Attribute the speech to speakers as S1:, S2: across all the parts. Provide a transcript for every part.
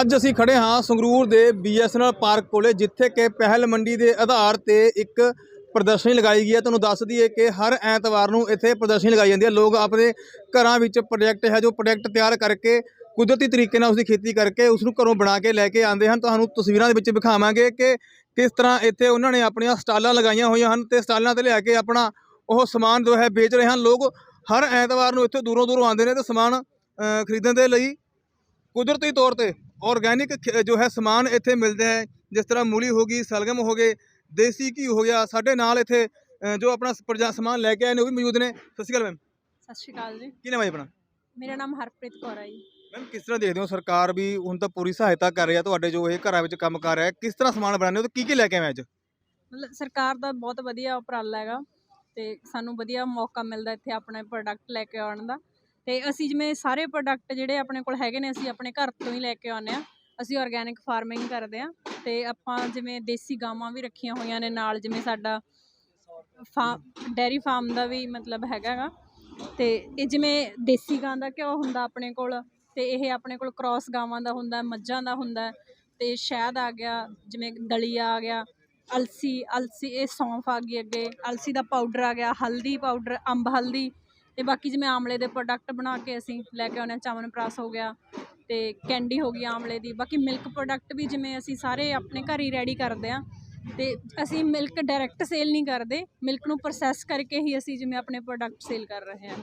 S1: ਅੱਜ ਅਸੀਂ ਖੜੇ ਹਾਂ ਸੰਗਰੂਰ ਦੇ ਬੀਐਸਐਨਐਲ ਪਾਰਕ ਕੋਲੇ, ਜਿੱਥੇ ਕਿ ਪਹਿਲ ਮੰਡੀ ਦੇ ਆਧਾਰ ਤੇ ਇੱਕ ਪ੍ਰਦਰਸ਼ਨੀ ਲਗਾਈ ਗਈ ਹੈ। ਤੁਹਾਨੂੰ ਦੱਸ ਦਈਏ ਕਿ ਹਰ ਐਤਵਾਰ ਨੂੰ ਇੱਥੇ ਪ੍ਰਦਰਸ਼ਨੀ ਲਗਾਈ ਜਾਂਦੀ ਹੈ। ਲੋਕ ਆਪਣੇ ਘਰਾਂ ਵਿੱਚ ਪ੍ਰੋਜੈਕਟ ਹੈ, ਜੋ ਪ੍ਰੋਜੈਕਟ ਤਿਆਰ ਕਰਕੇ ਕੁਦਰਤੀ ਤਰੀਕੇ ਨਾਲ ਉਸਦੀ ਖੇਤੀ ਕਰਕੇ ਉਸ ਨੂੰ ਘਰੋਂ ਬਣਾ ਕੇ ਲੈ ਕੇ ਆਉਂਦੇ ਹਨ। ਤੁਹਾਨੂੰ ਤਸਵੀਰਾਂ ਦੇ ਵਿੱਚ ਵਿਖਾਵਾਂਗੇ ਕਿ ਕਿਸ ਤਰ੍ਹਾਂ ਇੱਥੇ ਉਹਨਾਂ ਨੇ ਆਪਣੀਆਂ ਸਟਾਲਾਂ ਲਗਾਈਆਂ ਹੋਈਆਂ ਹਨ ਤੇ ਸਟਾਲਾਂ ਤੇ ਲਿਆ ਕੇ ਆਪਣਾ ਉਹ ਸਮਾਨ ਜੋ ਹੈ ਵੇਚ ਰਹੇ ਹਨ। ਲੋਕ ਹਰ ਐਤਵਾਰ ਨੂੰ ਇੱਥੇ ਦੂਰੋਂ ਦੂਰੋਂ ਆਉਂਦੇ ਨੇ ਤੇ ਸਮਾਨ ਖਰੀਦਣ ਦੇ ਲਈ ਕੁਦਰਤੀ ਤੌਰ ਤੇ ਆਰਗੈਨਿਕ ਜੋ ਹੈ ਸਮਾਨ ਇੱਥੇ ਮਿਲਦਾ ਹੈ ਜਿਸ ਤਰ੍ਹਾਂ ਮੂਲੀ ਹੋ ਗਈ ਸਲਗਮ ਹੋ ਗਏ ਦੇਸੀ ਘੀ ਹੋ ਗਿਆ ਸਾਡੇ ਨਾਲ ਇੱਥੇ ਜੋ ਆਪਣਾ ਪ੍ਰਜਾ ਸਮਾਨ ਲੈ ਕੇ ਆਏ ਨੇ ਉਹ ਵੀ ਮੌਜੂਦ ਨੇ। ਸਤਿ ਸ਼੍ਰੀ ਅਕਾਲ ਮੈਮ।
S2: ਸਤਿ ਸ਼੍ਰੀ ਅਕਾਲ ਜੀ।
S1: ਕੀ ਨਾਮ ਹੈ ਜੀ ਆਪਣਾ?
S2: ਮੇਰਾ ਨਾਮ ਹਰਪ੍ਰੀਤ ਕੌਰ ਹੈ ਜੀ।
S1: ਮੈਮ ਕਿਸ ਤਰ੍ਹਾਂ ਦੇਖਦੇ ਹੋ ਸਰਕਾਰ ਵੀ ਹੁਣ ਤਾਂ ਪੂਰੀ ਸਹਾਇਤਾ ਕਰ ਰਹੀ ਹੈ ਤੁਹਾਡੇ ਜੋ ਇਹ ਘਰਾਂ ਵਿੱਚ ਕੰਮ ਕਰ ਰਿਹਾ ਹੈ ਕਿਸ ਤਰ੍ਹਾਂ ਸਮਾਨ ਬਣਾਉਂਦੇ ਹੋ ਤੇ ਕੀ ਕੀ ਲੈ ਕੇ ਆਏ ਅੱਜ?
S2: ਮਤਲਬ ਸਰਕਾਰ ਦਾ ਬਹੁਤ ਵਧੀਆ ਉਪਰਾਲਾ ਹੈਗਾ ਤੇ ਸਾਨੂੰ ਵਧੀਆ ਮੌਕਾ ਮਿਲਦਾ ਇੱਥੇ ਆਪਣੇ ਪ੍ਰੋਡਕਟ ਲੈ ਕੇ ਆਉਣ ਦਾ। ਤੇ ਅਸੀਂ ਜਿਵੇਂ ਸਾਰੇ ਪ੍ਰੋਡਕਟ ਜਿਹੜੇ ਆਪਣੇ ਕੋਲ ਹੈਗੇ ਨੇ, ਅਸੀਂ ਆਪਣੇ ਘਰ ਤੋਂ ਹੀ ਲੈ ਕੇ ਆਉਂਦੇ ਆ ਅਸੀਂ ਆਰਗੈਨਿਕ ਫਾਰਮਿੰਗ ਕਰਦੇ ਆ ਤੇ ਆਪਾਂ ਜਿਵੇਂ ਦੇਸੀ ਗਾਵਾਂ ਵੀ ਰੱਖੀਆਂ ਹੋਈਆਂ ਨੇ ਨਾਲ, ਜਿਵੇਂ ਸਾਡਾ ਫਾ ਡੈਰੀ ਫਾਰਮ ਦਾ ਵੀ ਮਤਲਬ ਹੈਗਾ ਗਾ। ਤੇ ਇਹ ਜਿਵੇਂ ਦੇਸੀ ਗਾਂ ਦਾ ਘਿਓ ਹੁੰਦਾ ਆਪਣੇ ਕੋਲ, ਤੇ ਇਹ ਆਪਣੇ ਕੋਲ ਕ੍ਰਾਸ ਗਾਵਾਂ ਦਾ ਹੁੰਦਾ, ਮੱਝਾਂ ਦਾ ਹੁੰਦਾ, ਤੇ ਸ਼ਹਿਦ ਆ ਗਿਆ, ਜਿਵੇਂ ਦਲੀਆ ਆ ਗਿਆ, ਅਲਸੀ ਅਲਸੀ ਇਹ ਸੌਂਫ ਆ ਗਈ ਅੱਗੇ, ਅਲਸੀ ਦਾ ਪਾਊਡਰ ਆ ਗਿਆ, ਹਲਦੀ ਪਾਊਡਰ ਅੰਬ ਹਲਦੀ ਤੇ ਬਾਕੀ ਜਿਵੇਂ ਆਮਲੇ ਦੇ ਪ੍ਰੋਡਕਟ ਬਣਾ ਕੇ ਅਸੀਂ ਲੈ ਕੇ ਆਉਂਦੇ ਹਾਂ ਚਾਵਨ ਪ੍ਰਾਸ ਹੋ ਗਿਆ ਤੇ ਕੈਂਡੀ ਹੋ ਗਈ ਆਮਲੇ ਦੀ ਬਾਕੀ ਮਿਲਕ ਪ੍ਰੋਡਕਟ ਵੀ ਜਿਵੇਂ ਅਸੀਂ ਸਾਰੇ ਆਪਣੇ ਘਰ ਹੀ ਰੈਡੀ ਕਰਦੇ ਆ ਤੇ ਅਸੀਂ ਮਿਲਕ ਡਾਇਰੈਕਟ ਸੇਲ ਨਹੀਂ ਕਰਦੇ ਮਿਲਕ ਨੂੰ ਪ੍ਰੋਸੈਸ ਕਰਕੇ ਹੀ ਅਸੀਂ ਜਿਵੇਂ ਆਪਣੇ ਪ੍ਰੋਡਕਟ ਸੇਲ ਕਰ ਰਹੇ ਹਾਂ।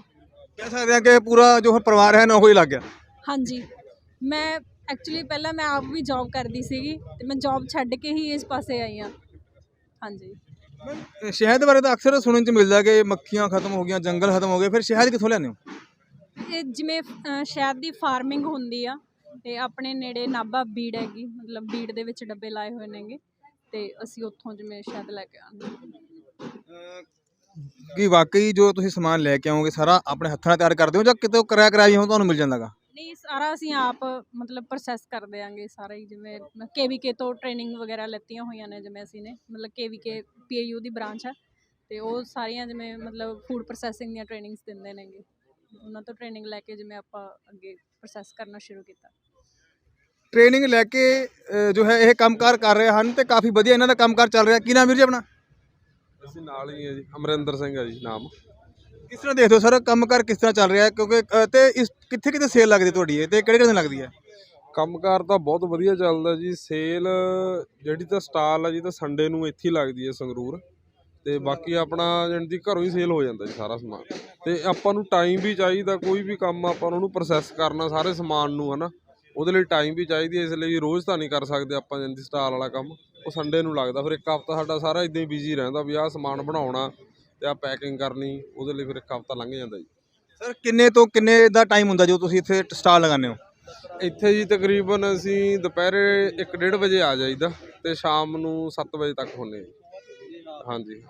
S1: ਕਹਿ ਸਕਦੇ ਹਾਂ ਕਿ ਪੂਰਾ ਜੋ ਪਰਿਵਾਰ ਹੈ ਨੌਕਰੀ ਲੱਗ ਗਿਆ।
S2: ਹਾਂਜੀ ਮੈਂ ਐਕਚੁਅਲੀ ਪਹਿਲਾਂ ਮੈਂ ਆਪ ਵੀ ਜੌਬ ਕਰਦੀ ਸੀਗੀ ਤੇ ਮੈਂ ਜੌਬ ਛੱਡ ਕੇ ਹੀ ਇਸ ਪਾਸੇ ਆਈ ਹਾਂ। ਹਾਂਜੀ।
S1: ਸ਼ਹਿਦ ਬਾਰੇ ਤਾਂ ਅਕਸਰ ਸੁਣਨ ਚ ਮਿਲਦਾ ਕਿ ਮੱਖੀਆਂ ਖਤਮ ਹੋ ਗਈਆਂ ਜੰਗਲ ਖਤਮ ਹੋ ਗਏ ਫਿਰ ਸ਼ਹਿਦ ਕਿੱਥੋਂ ਲਿਆਉਂਦੇ ਹੋ
S2: ਇਹ ਜਿਵੇਂ ਅ, ਸ਼ਹਿਦ ਦੀ ਫਾਰਮਿੰਗ ਹੁੰਦੀ ਆ ਤੇ ਆਪਣੇ ਨੇੜੇ ਨਾਭਾ ਬੀੜ ਹੈਗੀ ਮਤਲਬ ਬੀੜ ਦੇ ਵਿੱਚ ਡੱਬੇ ਲਾਏ ਹੋਏ ਨੇਗੇ ਤੇ ਅਸੀਂ ਉੱਥੋਂ ਜਿਵੇਂ ਸ਼ਹਿਦ ਲੈ ਕੇ ਆਉਂਦੇ ਹਾਂ।
S1: ਕੀ ਵਾਕਈ ਜੋ ਤੁਸੀਂ ਸਮਾਨ ਲੈ ਕੇ ਆਓਗੇ ਸਾਰਾ ਆਪਣੇ ਹੱਥਾਂ ਨਾਲ ਤਿਆਰ ਕਰਦੇ ਹੋ ਜਾਂ ਕਿਤੇ ਕਿਰਾਇਆ ਕਰਾਇਆ ਹੋ ਤੁਹਾਨੂੰ ਮਿਲ ਜਾਂਦਾਗਾ
S2: ਨਹੀਂ ਸਾਰਾ ਅਸੀਂ ਆਪ ਮਤਲਬ ਪ੍ਰੋਸੈਸ ਕਰ ਦਿਆਂਗੇ ਸਾਰਾ ਹੀ ਜਿਵੇਂ ਕੇਵੀਕੇ ਤੋਂ ਟ੍ਰੇਨਿੰਗ ਵਗੈਰਾ ਲੈਤੀਆਂ ਹੋਈਆਂ ਨੇ ਜਿਵੇਂ ਅਸੀਂ ਨੇ ਮਤਲਬ ਕੇਵੀਕੇ ਪੀਏਯੂ ਦੀ ਬ੍ਰਾਂਚ ਹੈ ਤੇ ਉਹ ਸਾਰੀਆਂ ਜਿਵੇਂ ਮਤਲਬ ਫੂਡ ਪ੍ਰੋਸੈਸਿੰਗ ਦੀਆਂ ਟ੍ਰੇਨਿੰਗਸ ਦਿੰਦੇ ਨੇਗੇ। ਉਹਨਾਂ ਤੋਂ ਟ੍ਰੇਨਿੰਗ ਲੈ ਕੇ ਜਿਵੇਂ ਆਪਾਂ ਅੱਗੇ ਪ੍ਰੋਸੈਸ ਕਰਨਾ ਸ਼ੁਰੂ ਕੀਤਾ।
S1: ਟ੍ਰੇਨਿੰਗ ਲੈ ਕੇ ਜੋ ਹੈ ਇਹ ਕੰਮਕਾਰ ਕਰ ਰਹੇ ਹਨ ਤੇ ਕਾਫੀ ਵਧੀਆ ਇਹਨਾਂ ਦਾ ਕੰਮਕਾਰ ਚੱਲ ਰਿਹਾ। ਕੀ ਨਾਮ ਵੀਰ ਜੀ ਆਪਣਾ?
S3: ਅਸੀਂ ਨਾਲ ਹੀ ਹੈ ਜੀ ਅਮਰਿੰਦਰ ਸਿੰਘ ਹੈ ਜੀ ਨਾਮ।
S1: ਕਿਸ ਤਰ੍ਹਾਂ ਦੇਖਦੇ ਹੋ ਸਰ? ਕੰਮ ਕੰਮਕਾਰ ਕਿਸ ਤਰ੍ਹਾਂ ਚੱਲ ਰਿਹਾ ਹੈ? ਕਿਉਂਕਿ ਅ, ਤੇ ਇਸ ਕਿੱਥੇ ਕਿੱਥੇ ਸੇਲ ਲੱਗਦੀ ਤੁਹਾਡੀ ਇਹ? ਤੇ ਕਿਹੜੇ ਕਿਹੜੇ ਦਿਨ ਲੱਗਦੀ ਹੈ?
S3: ਕੰਮਕਾਰ ਤਾਂ ਬਹੁਤ ਵਧੀਆ ਚੱਲਦਾ ਜੀ। ਸੇਲ ਜਿਹੜੀ ਤਾਂ ਸਟਾਲ ਹੈ ਜੀ ਤਾਂ ਸੰਡੇ ਨੂੰ ਇੱਥੇ ਹੀ ਲੱਗਦੀ ਹੈ ਸੰਗਰੂਰ। ਤੇ ਬਾਕੀ ਆਪਣਾ ਜਾਣੀ ਦੀ ਘਰੋਂ ਹੀ ਸੇਲ ਹੋ ਜਾਂਦਾ ਜੀ ਸਾਰਾ ਸਮਾਨ। ਤੇ ਆਪਾਂ ਨੂੰ ਟਾਈਮ ਵੀ ਚਾਹੀਦਾ ਕੋਈ ਵੀ ਕੰਮ ਆਪਾਂ ਉਹਨੂੰ ਪ੍ਰੋਸੈਸ ਕਰਨਾ ਸਾਰੇ ਸਮਾਨ ਨੂੰ ਹਨਾ? ਉਹਦੇ ਲਈ ਟਾਈਮ ਵੀ ਚਾਹੀਦੀ ਹੈ ਇਸ ਲਈ ਰੋਜ਼ ਤਾਂ ਨਹੀਂ ਕਰ ਸਕਦੇ ਆਪਾਂ ਜਾਣੀ ਦੀ ਸਟਾਲ ਵਾਲਾ ਕੰਮ। ਉਹ ਸੰਡੇ ਨੂੰ ਲੱਗਦਾ। ਫਿਰ ਇੱਕ ਹਫਤਾ ਸਾਡਾ ਸਾਰਾ ਇਦਾਂ ਹੀ ਬਿਜ਼ੀ ਰਹਿੰਦਾ ਵੀ ਆਹ ਸਮਾਨ ਬਣਾਉਣਾ ਤੇ ਆ ਪੈਕਿੰਗ ਕਰਨੀ ਉਹਦੇ ਲਈ ਫਿਰ ਇੱਕ ਹਫਤਾ ਲੰਘ ਜਾਂਦਾ ਜੀ।
S1: ਸਰ ਕਿੰਨੇ ਤੋਂ ਕਿੰਨੇ ਦਾ ਟਾਈਮ ਹੁੰਦਾ ਜੋ ਤੁਸੀਂ ਇੱਥੇ ਸਟਾਲ ਲਗਾਉਂਦੇ ਹੋ?
S3: ਇੱਥੇ ਜੀ ਤਕਰੀਬਨ ਅਸੀਂ ਦੁਪਹਿਰੇ 1:30 ਵਜੇ ਆ ਜਾਈਦਾ ਤੇ ਸ਼ਾਮ ਨੂੰ 7 ਵਜੇ ਤੱਕ ਹੁੰਨੇ ਹਾਂਜੀ।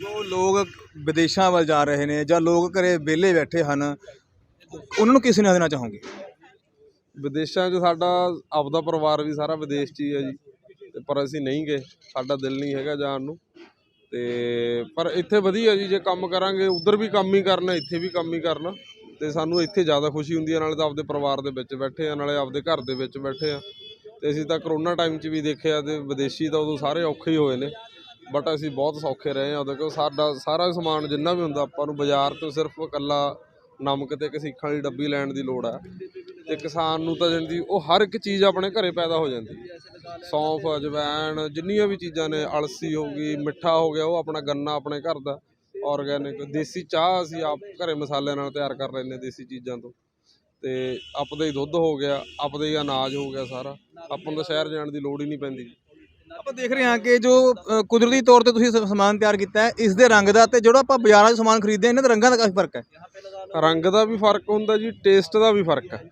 S1: ਜੋ ਲੋਕ ਵਿਦੇਸ਼ਾਂ ਵੱਲ ਜਾ ਰਹੇ ਨੇ ਜਾਂ ਲੋਕ ਘਰੇ ਵਿਹਲੇ ਬੈਠੇ ਹਨ ਉਹਨਾਂ ਨੂੰ ਕਿਸ ਨੇ ਦੇਣਾ ਚਾਹੋਗੇ?
S3: ਵਿਦੇਸ਼ਾਂ 'ਚ ਸਾਡਾ ਆਪਦਾ ਪਰਿਵਾਰ ਵੀ ਸਾਰਾ ਵਿਦੇਸ਼ 'ਚ ਹੀ ਹੈ ਜੀ। ਪਰ ਅਸੀਂ ਨਹੀਂ ਗਏ ਸਾਡਾ ਦਿਲ ਨਹੀਂ ਹੈਗਾ ਜਾਣ ਨੂੰ। ਤੇ ਪਰ ਇੱਥੇ ਵਧੀਆ ਜੀ, ਜੇ ਕੰਮ ਕਰਾਂਗੇ, ਉਧਰ ਵੀ ਕੰਮ ਹੀ ਕਰਨਾ, ਇੱਥੇ ਵੀ ਕੰਮ ਹੀ ਕਰਨਾ। ਤੇ ਸਾਨੂੰ ਇੱਥੇ ਜ਼ਿਆਦਾ ਖੁਸ਼ੀ ਹੁੰਦੀ ਹੈ, ਨਾਲੇ ਤਾਂ ਆਪਦੇ ਪਰਿਵਾਰ ਦੇ ਵਿੱਚ ਬੈਠੇ ਆ, ਨਾਲੇ ਆਪਦੇ ਘਰ ਦੇ ਵਿੱਚ ਬੈਠੇ ਆ। ਤੇ ਅਸੀਂ ਤਾਂ ਕਰੋਨਾ ਟਾਈਮ 'ਚ ਵੀ ਦੇਖਿਆ, ਤੇ ਵਿਦੇਸ਼ੀ ਤਾਂ ਉਦੋਂ ਸਾਰੇ ਔਖੇ ਹੀ ਹੋਏ ਨੇ। ਬਟ ਅਸੀਂ ਬਹੁਤ ਸੌਖੇ ਰਹੇ ਆ ਉਦੋਂ ਕਿਉਂ ਸਾਡਾ, ਸਾਰਾ ਸਮਾਨ ਜਿੰਨਾ ਵੀ ਹੁੰਦਾ, ਆਪਾਂ ਨੂੰ ਬਾਜ਼ਾਰ ਤੋਂ ਸਿਰਫ ਇਕੱਲਾ ਨਮਕ ਤੇ ਇੱਕ ਸੀਖਾਂ ਦੀ ਡੱਬੀ ਲੈਣ ਦੀ ਲੋੜ ਆ। ਤੇ ਕਿਸਾਨ ਨੂੰ ਤਾਂ ਜਾਂਦੀ ਉਹ ਹਰ ਇੱਕ ਚੀਜ਼ ਆਪਣੇ ਘਰੇ ਪੈਦਾ ਹੋ ਜਾਂਦੀ। ਸੌਂਫ ਅਜਵਾਇਣ ਜਿੰਨੀਆਂ ਵੀ ਚੀਜ਼ਾਂ ਨੇ ਅਲਸੀ ਹੋ ਗਈ ਮਿੱਠਾ ਹੋ ਗਿਆ ਉਹ ਆਪਣਾ ਗੰਨਾ ਆਪਣੇ ਘਰ ਦਾ ਆਰਗੈਨਿਕ ਦੇਸੀ ਚਾਹ ਅਸੀਂ ਆਪ ਘਰੇ ਮਸਾਲਿਆਂ ਨਾਲ ਤਿਆਰ ਕਰ ਲੈਂਦੇ ਦੇਸੀ ਚੀਜ਼ਾਂ ਤੋਂ। ਤੇ ਆਪਦਾ ਹੀ ਦੁੱਧ ਹੋ ਗਿਆ ਆਪਦਾ ਹੀ ਅਨਾਜ ਹੋ ਗਿਆ ਸਾਰਾ ਆਪਾਂ ਨੂੰ ਤਾਂ ਸ਼ਹਿਰ ਜਾਣ ਦੀ ਲੋੜ ਹੀ ਨਹੀਂ ਪੈਂਦੀ।
S1: ਆਪਾਂ ਦੇਖ ਰਹੇ ਹਾਂ ਕਿ ਜੋ ਕੁਦਰਤੀ ਤੌਰ ਤੇ ਤੁਸੀਂ ਸਮਾਨ ਤਿਆਰ ਕੀਤਾ ਹੈ ਇਸ ਦੇ ਰੰਗ ਦਾ ਤੇ ਜਿਹੜਾ ਆਪਾਂ ਬਾਜ਼ਾਰਾਂ 'ਚ ਸਮਾਨ ਖਰੀਦਦੇ ਹਾਂ ਇਹਨਾਂ ਦੇ ਰੰਗਾਂ ਦਾ ਕਾਫੀ ਫ਼ਰਕ ਹੈ।
S3: ਰੰਗ ਦਾ ਵੀ ਫ਼ਰਕ ਹੁੰਦਾ ਜੀ ਟੇਸਟ ਦਾ ਵੀ ਫ਼ਰਕ ਹੈ।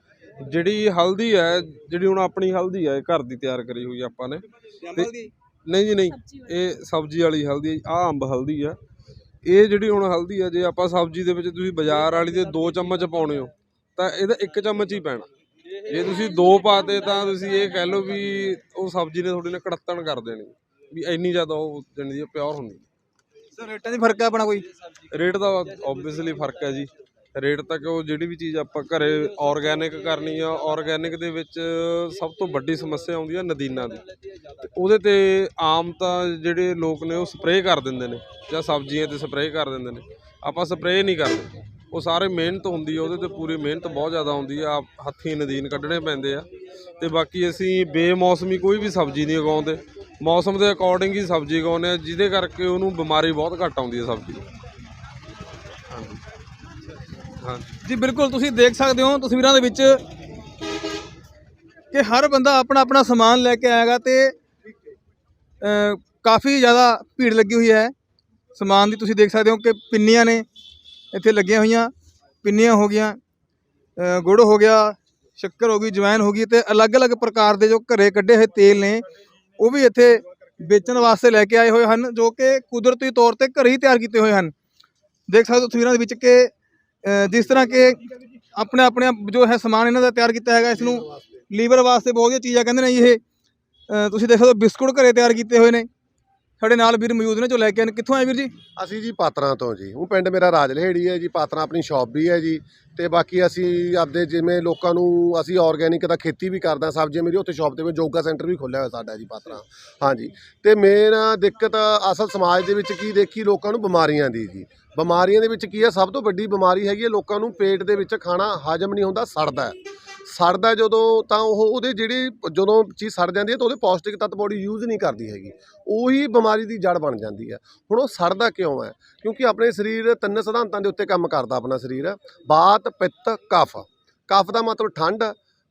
S3: ਜਿਹੜੀ ਹਲਦੀ ਹੈ ਜਿਹੜੀ ਹੁਣ ਆਪਣੀ ਹਲਦੀ ਹੈ ਇਹ ਘਰ ਦੀ ਤਿਆਰ ਕਰੀ ਹੋਈ ਆਪਾਂ ਨੇ। ਤੇ ਨਹੀਂ ਜੀ ਨਹੀਂ। ਇਹ ਸਬਜ਼ੀ ਵਾਲੀ ਹਲਦੀ ਆ ਅੰਬ ਹਲਦੀ ਆ। ਇਹ ਜਿਹੜੀ ਹੁਣ ਹਲਦੀ ਆ ਜੇ ਆਪਾਂ ਸਬਜ਼ੀ ਦੇ ਵਿੱਚ ਤੁਸੀਂ ਬਾਜ਼ਾਰ ਵਾਲੀ ਦੇ 2 ਚਮਚ ਪਾਉਣੇ ਹੋ ਤਾਂ ਇਹਦਾ 1 ਚਮਚ ਹੀ ਪੈਣਾ। ਜੇ ਤੁਸੀਂ ਦੋ ਪਾਤੇ ਤਾਂ ਤੁਸੀਂ ਇਹ ਕਹਿ ਲਓ ਵੀ ਉਹ ਸਬਜ਼ੀ ਨੇ ਤੁਹਾਡੀ ਨੇ ਕੜੱਤਣ ਕਰ ਦੇਣੀ। ਵੀ ਇੰਨੀ ਜ਼ਿਆਦਾ ਉਹ ਜਾਣੀ ਦੀ ਪਿਓਰ ਹੁੰਦੀ।
S1: ਸਰ ਰੇਟਾਂ 'ਚ ਫ਼ਰਕ ਹੈ ਆਪਣਾ ਕੋਈ?
S3: ਰੇਟ ਦਾ ਆਬਵੀਅਸਲੀ ਫ਼ਰਕ ਹੈ ਜੀ। ਰੇਟ ਤੱਕ ਉਹ ਜਿਹੜੀ ਵੀ ਚੀਜ਼ ਆਪਾਂ ਘਰੇ ਆਰਗੈਨਿਕ ਕਰਨੀ ਆ ਆਰਗੈਨਿਕ ਦੇ ਵਿੱਚ ਸਭ ਤੋਂ ਵੱਡੀ ਸਮੱਸਿਆ ਆਉਂਦੀ ਆ ਨਦੀਨਾਂ ਦੀ। ਤੇ ਉਹਦੇ ਤੇ ਆਮ ਤਾਂ ਜਿਹੜੇ ਲੋਕ ਨੇ ਉਹ ਸਪਰੇਅ ਕਰ ਦਿੰਦੇ ਨੇ ਜਾਂ ਸਬਜ਼ੀਆਂ ਤੇ ਸਪਰੇਅ ਕਰ ਦਿੰਦੇ ਨੇ। ਆਪਾਂ ਸਪਰੇਅ ਨਹੀਂ ਕਰਦੇ। ਉਹ ਸਾਰੇ ਮਿਹਨਤ ਹੁੰਦੀ ਆ, ਉਹਦੇ ਤੇ ਪੂਰੀ ਮਿਹਨਤ ਬਹੁਤ ਜ਼ਿਆਦਾ ਹੁੰਦੀ ਆ। ਹੱਥੀਂ ਨਦੀਨ ਕੱਢਣੇ ਪੈਂਦੇ ਆ। ਤੇ ਬਾਕੀ ਅਸੀਂ ਬੇਮੌਸਮੀ ਕੋਈ ਵੀ ਸਬਜ਼ੀ ਨਹੀਂ ਉਗਾਉਂਦੇ। ਮੌਸਮ ਦੇ ਅਕੋਰਡਿੰਗ ਹੀ ਸਬਜ਼ੀ ਉਗਾਉਂਦੇ ਆ, ਜਿਹਦੇ ਕਰਕੇ ਉਹਨੂੰ ਬਿਮਾਰੀ ਬਹੁਤ ਘੱਟ ਆਉਂਦੀ ਹੈ ਸਬਜ਼ੀ ਨੂੰ ਹਾਂਜੀ।
S1: ਜੀ, ਬਿਲਕੁਲ, ਤੁਸੀਂ ਦੇਖ ਸਕਦੇ ਹੋ ਤਸਵੀਰਾਂ ਦੇ ਵਿੱਚ ਕਿ ਹਰ ਬੰਦਾ ਆਪਣਾ ਆਪਣਾ ਸਮਾਨ ਲੈ ਕੇ ਆਏਗਾ ਤੇ ਕਾਫੀ ਜ਼ਿਆਦਾ ਭੀੜ ਲੱਗੀ ਹੋਈ ਹੈ। ਸਮਾਨ ਦੀ ਤੁਸੀਂ ਦੇਖ ਸਕਦੇ ਹੋ ਕਿ ਪਿੰਨੀਆਂ ਨੇ ਇੱਥੇ ਲੱਗੀਆਂ ਹੋਈਆਂ। ਪਿੰਨੀਆਂ ਹੋ ਗਈਆਂ ਗੁੜ ਹੋ ਗਿਆ, ਸ਼ੱਕਰ ਹੋ ਗਈ ਜਵੈਨ ਹੋ ਗਈ ਤੇ ਅਲੱਗ-ਅਲੱਗ ਪ੍ਰਕਾਰ ਦੇ ਜੋ ਘਰੇ ਕੱਢੇ ਹੋਏ ਤੇਲ ਨੇ, ਉਹ ਵੀ ਇੱਥੇ ਵੇਚਣ ਵਾਸਤੇ ਲੈ ਕੇ ਆਏ ਹੋਏ ਹਨ, ਜੋ ਕਿ ਕੁਦਰਤੀ ਤੌਰ ਤੇ ਘਰੇ ਹੀ ਤਿਆਰ ਕੀਤੇ ਹੋਏ ਹਨ। ਦੇਖ ਸਕਦੇ ਹੋ ਤਸਵੀਰਾਂ ਦੇ ਵਿੱਚ ਕਿ ਜਿਸ ਤਰ੍ਹਾਂ ਕਿ ਆਪਣੇ ਆਪਣੇ ਜੋ ਹੈ ਸਮਾਨ ਇਹਨਾਂ ਦਾ ਤਿਆਰ ਕੀਤਾ ਹੈਗਾ ਇਸ ਨੂੰ ਲੀਵਰ ਵਾਸਤੇ ਬਹੁਤ ਵਧੀਆ ਚੀਜ਼ਾਂ ਕਹਿੰਦੇ ਨੇ ਜੀ ਇਹ। ਤੁਸੀਂ ਦੇਖ ਸਕਦੇ ਹੋ ਬਿਸਕੁਟ ਘਰੇ ਤਿਆਰ ਕੀਤੇ ਹੋਏ ਨੇ। ਸਾਡੇ ਨਾਲ ਵੀਰ ਮੌਜੂਦ ਨੇ ਜੋ ਲੈ ਕੇ ਆਏ ਨੇ। ਕਿੱਥੋਂ ਆਏ ਵੀਰ ਜੀ?
S4: ਅਸੀਂ ਜੀ ਪਾਤਰਾਂ ਤੋਂ ਜੀ। ਉਹ ਪਿੰਡ ਮੇਰਾ ਰਾਜਲਹੇੜੀ ਹੈ ਜੀ। ਪਾਤਰਾਂ ਆਪਣੀ ਸ਼ਾਪ ਵੀ ਹੈ ਜੀ। ਤੇ ਬਾਕੀ ਅਸੀਂ ਆਪਦੇ ਜਿਵੇਂ ਲੋਕਾਂ ਨੂੰ ਅਸੀਂ ਆਰਗੈਨਿਕ ਦਾ ਖੇਤੀ ਵੀ ਕਰਦਾ ਸਬਜ਼ੀਆਂ ਮੇਰੀ ਉੱਥੇ ਸ਼ਾਪ ਤੇ ਵਿੱਚ ਯੋਗਾ ਸੈਂਟਰ ਵੀ ਖੋਲ੍ਹਿਆ ਹੋਇਆ ਸਾਡਾ ਜੀ ਪਾਤਰਾਂ। ਹਾਂਜੀ ਤੇ ਮੇਨ ਦਿੱਕਤ ਅਸਲ ਸਮਾਜ ਦੇ ਵਿੱਚ ਕੀ ਦੇਖੀ? ਲੋਕਾਂ ਨੂੰ ਬਿਮਾਰੀਆਂ ਦੀ ਜੀ। ਬਿਮਾਰੀਆਂ ਦੇ ਵਿੱਚ ਕੀ ਹੈ? ਸਭ ਤੋਂ ਵੱਡੀ ਬਿਮਾਰੀ ਹੈਗੀ ਹੈ ਲੋਕਾਂ ਨੂੰ ਪੇਟ ਦੇ ਵਿੱਚ ਖਾਣਾ ਹਜਮ ਨਹੀਂ ਹੁੰਦਾ, ਸੜਦਾ ਹੈ। ਸੜਦਾ ਜਦੋਂ ਤਾਂ ਉਹ ਉਹਦੇ ਜਿਹੜੀ ਜਦੋਂ ਚੀਜ਼ ਸੜ ਜਾਂਦੀ ਹੈ ਤਾਂ ਉਹਦੇ ਪੌਸ਼ਟਿਕ ਤੱਤ ਬੋਡੀ ਯੂਜ਼ ਨਹੀਂ ਕਰਦੀ ਹੈਗੀ। ਉਹੀ ਬਿਮਾਰੀ ਦੀ ਜੜ ਬਣ ਜਾਂਦੀ ਹੈ। ਹੁਣ ਉਹ ਸੜਦਾ ਕਿਉਂ ਹੈ? ਕਿਉਂਕਿ ਆਪਣੇ ਸਰੀਰ ਤਿੰਨ ਸਿਧਾਂਤਾਂ ਦੇ ਉੱਤੇ ਕੰਮ ਕਰਦਾ ਆਪਣਾ ਸਰੀਰ। ਬਾਤ, ਪਿੱਤ, ਕਫ। ਕਫ ਦਾ ਮਤਲਬ ਠੰਡ,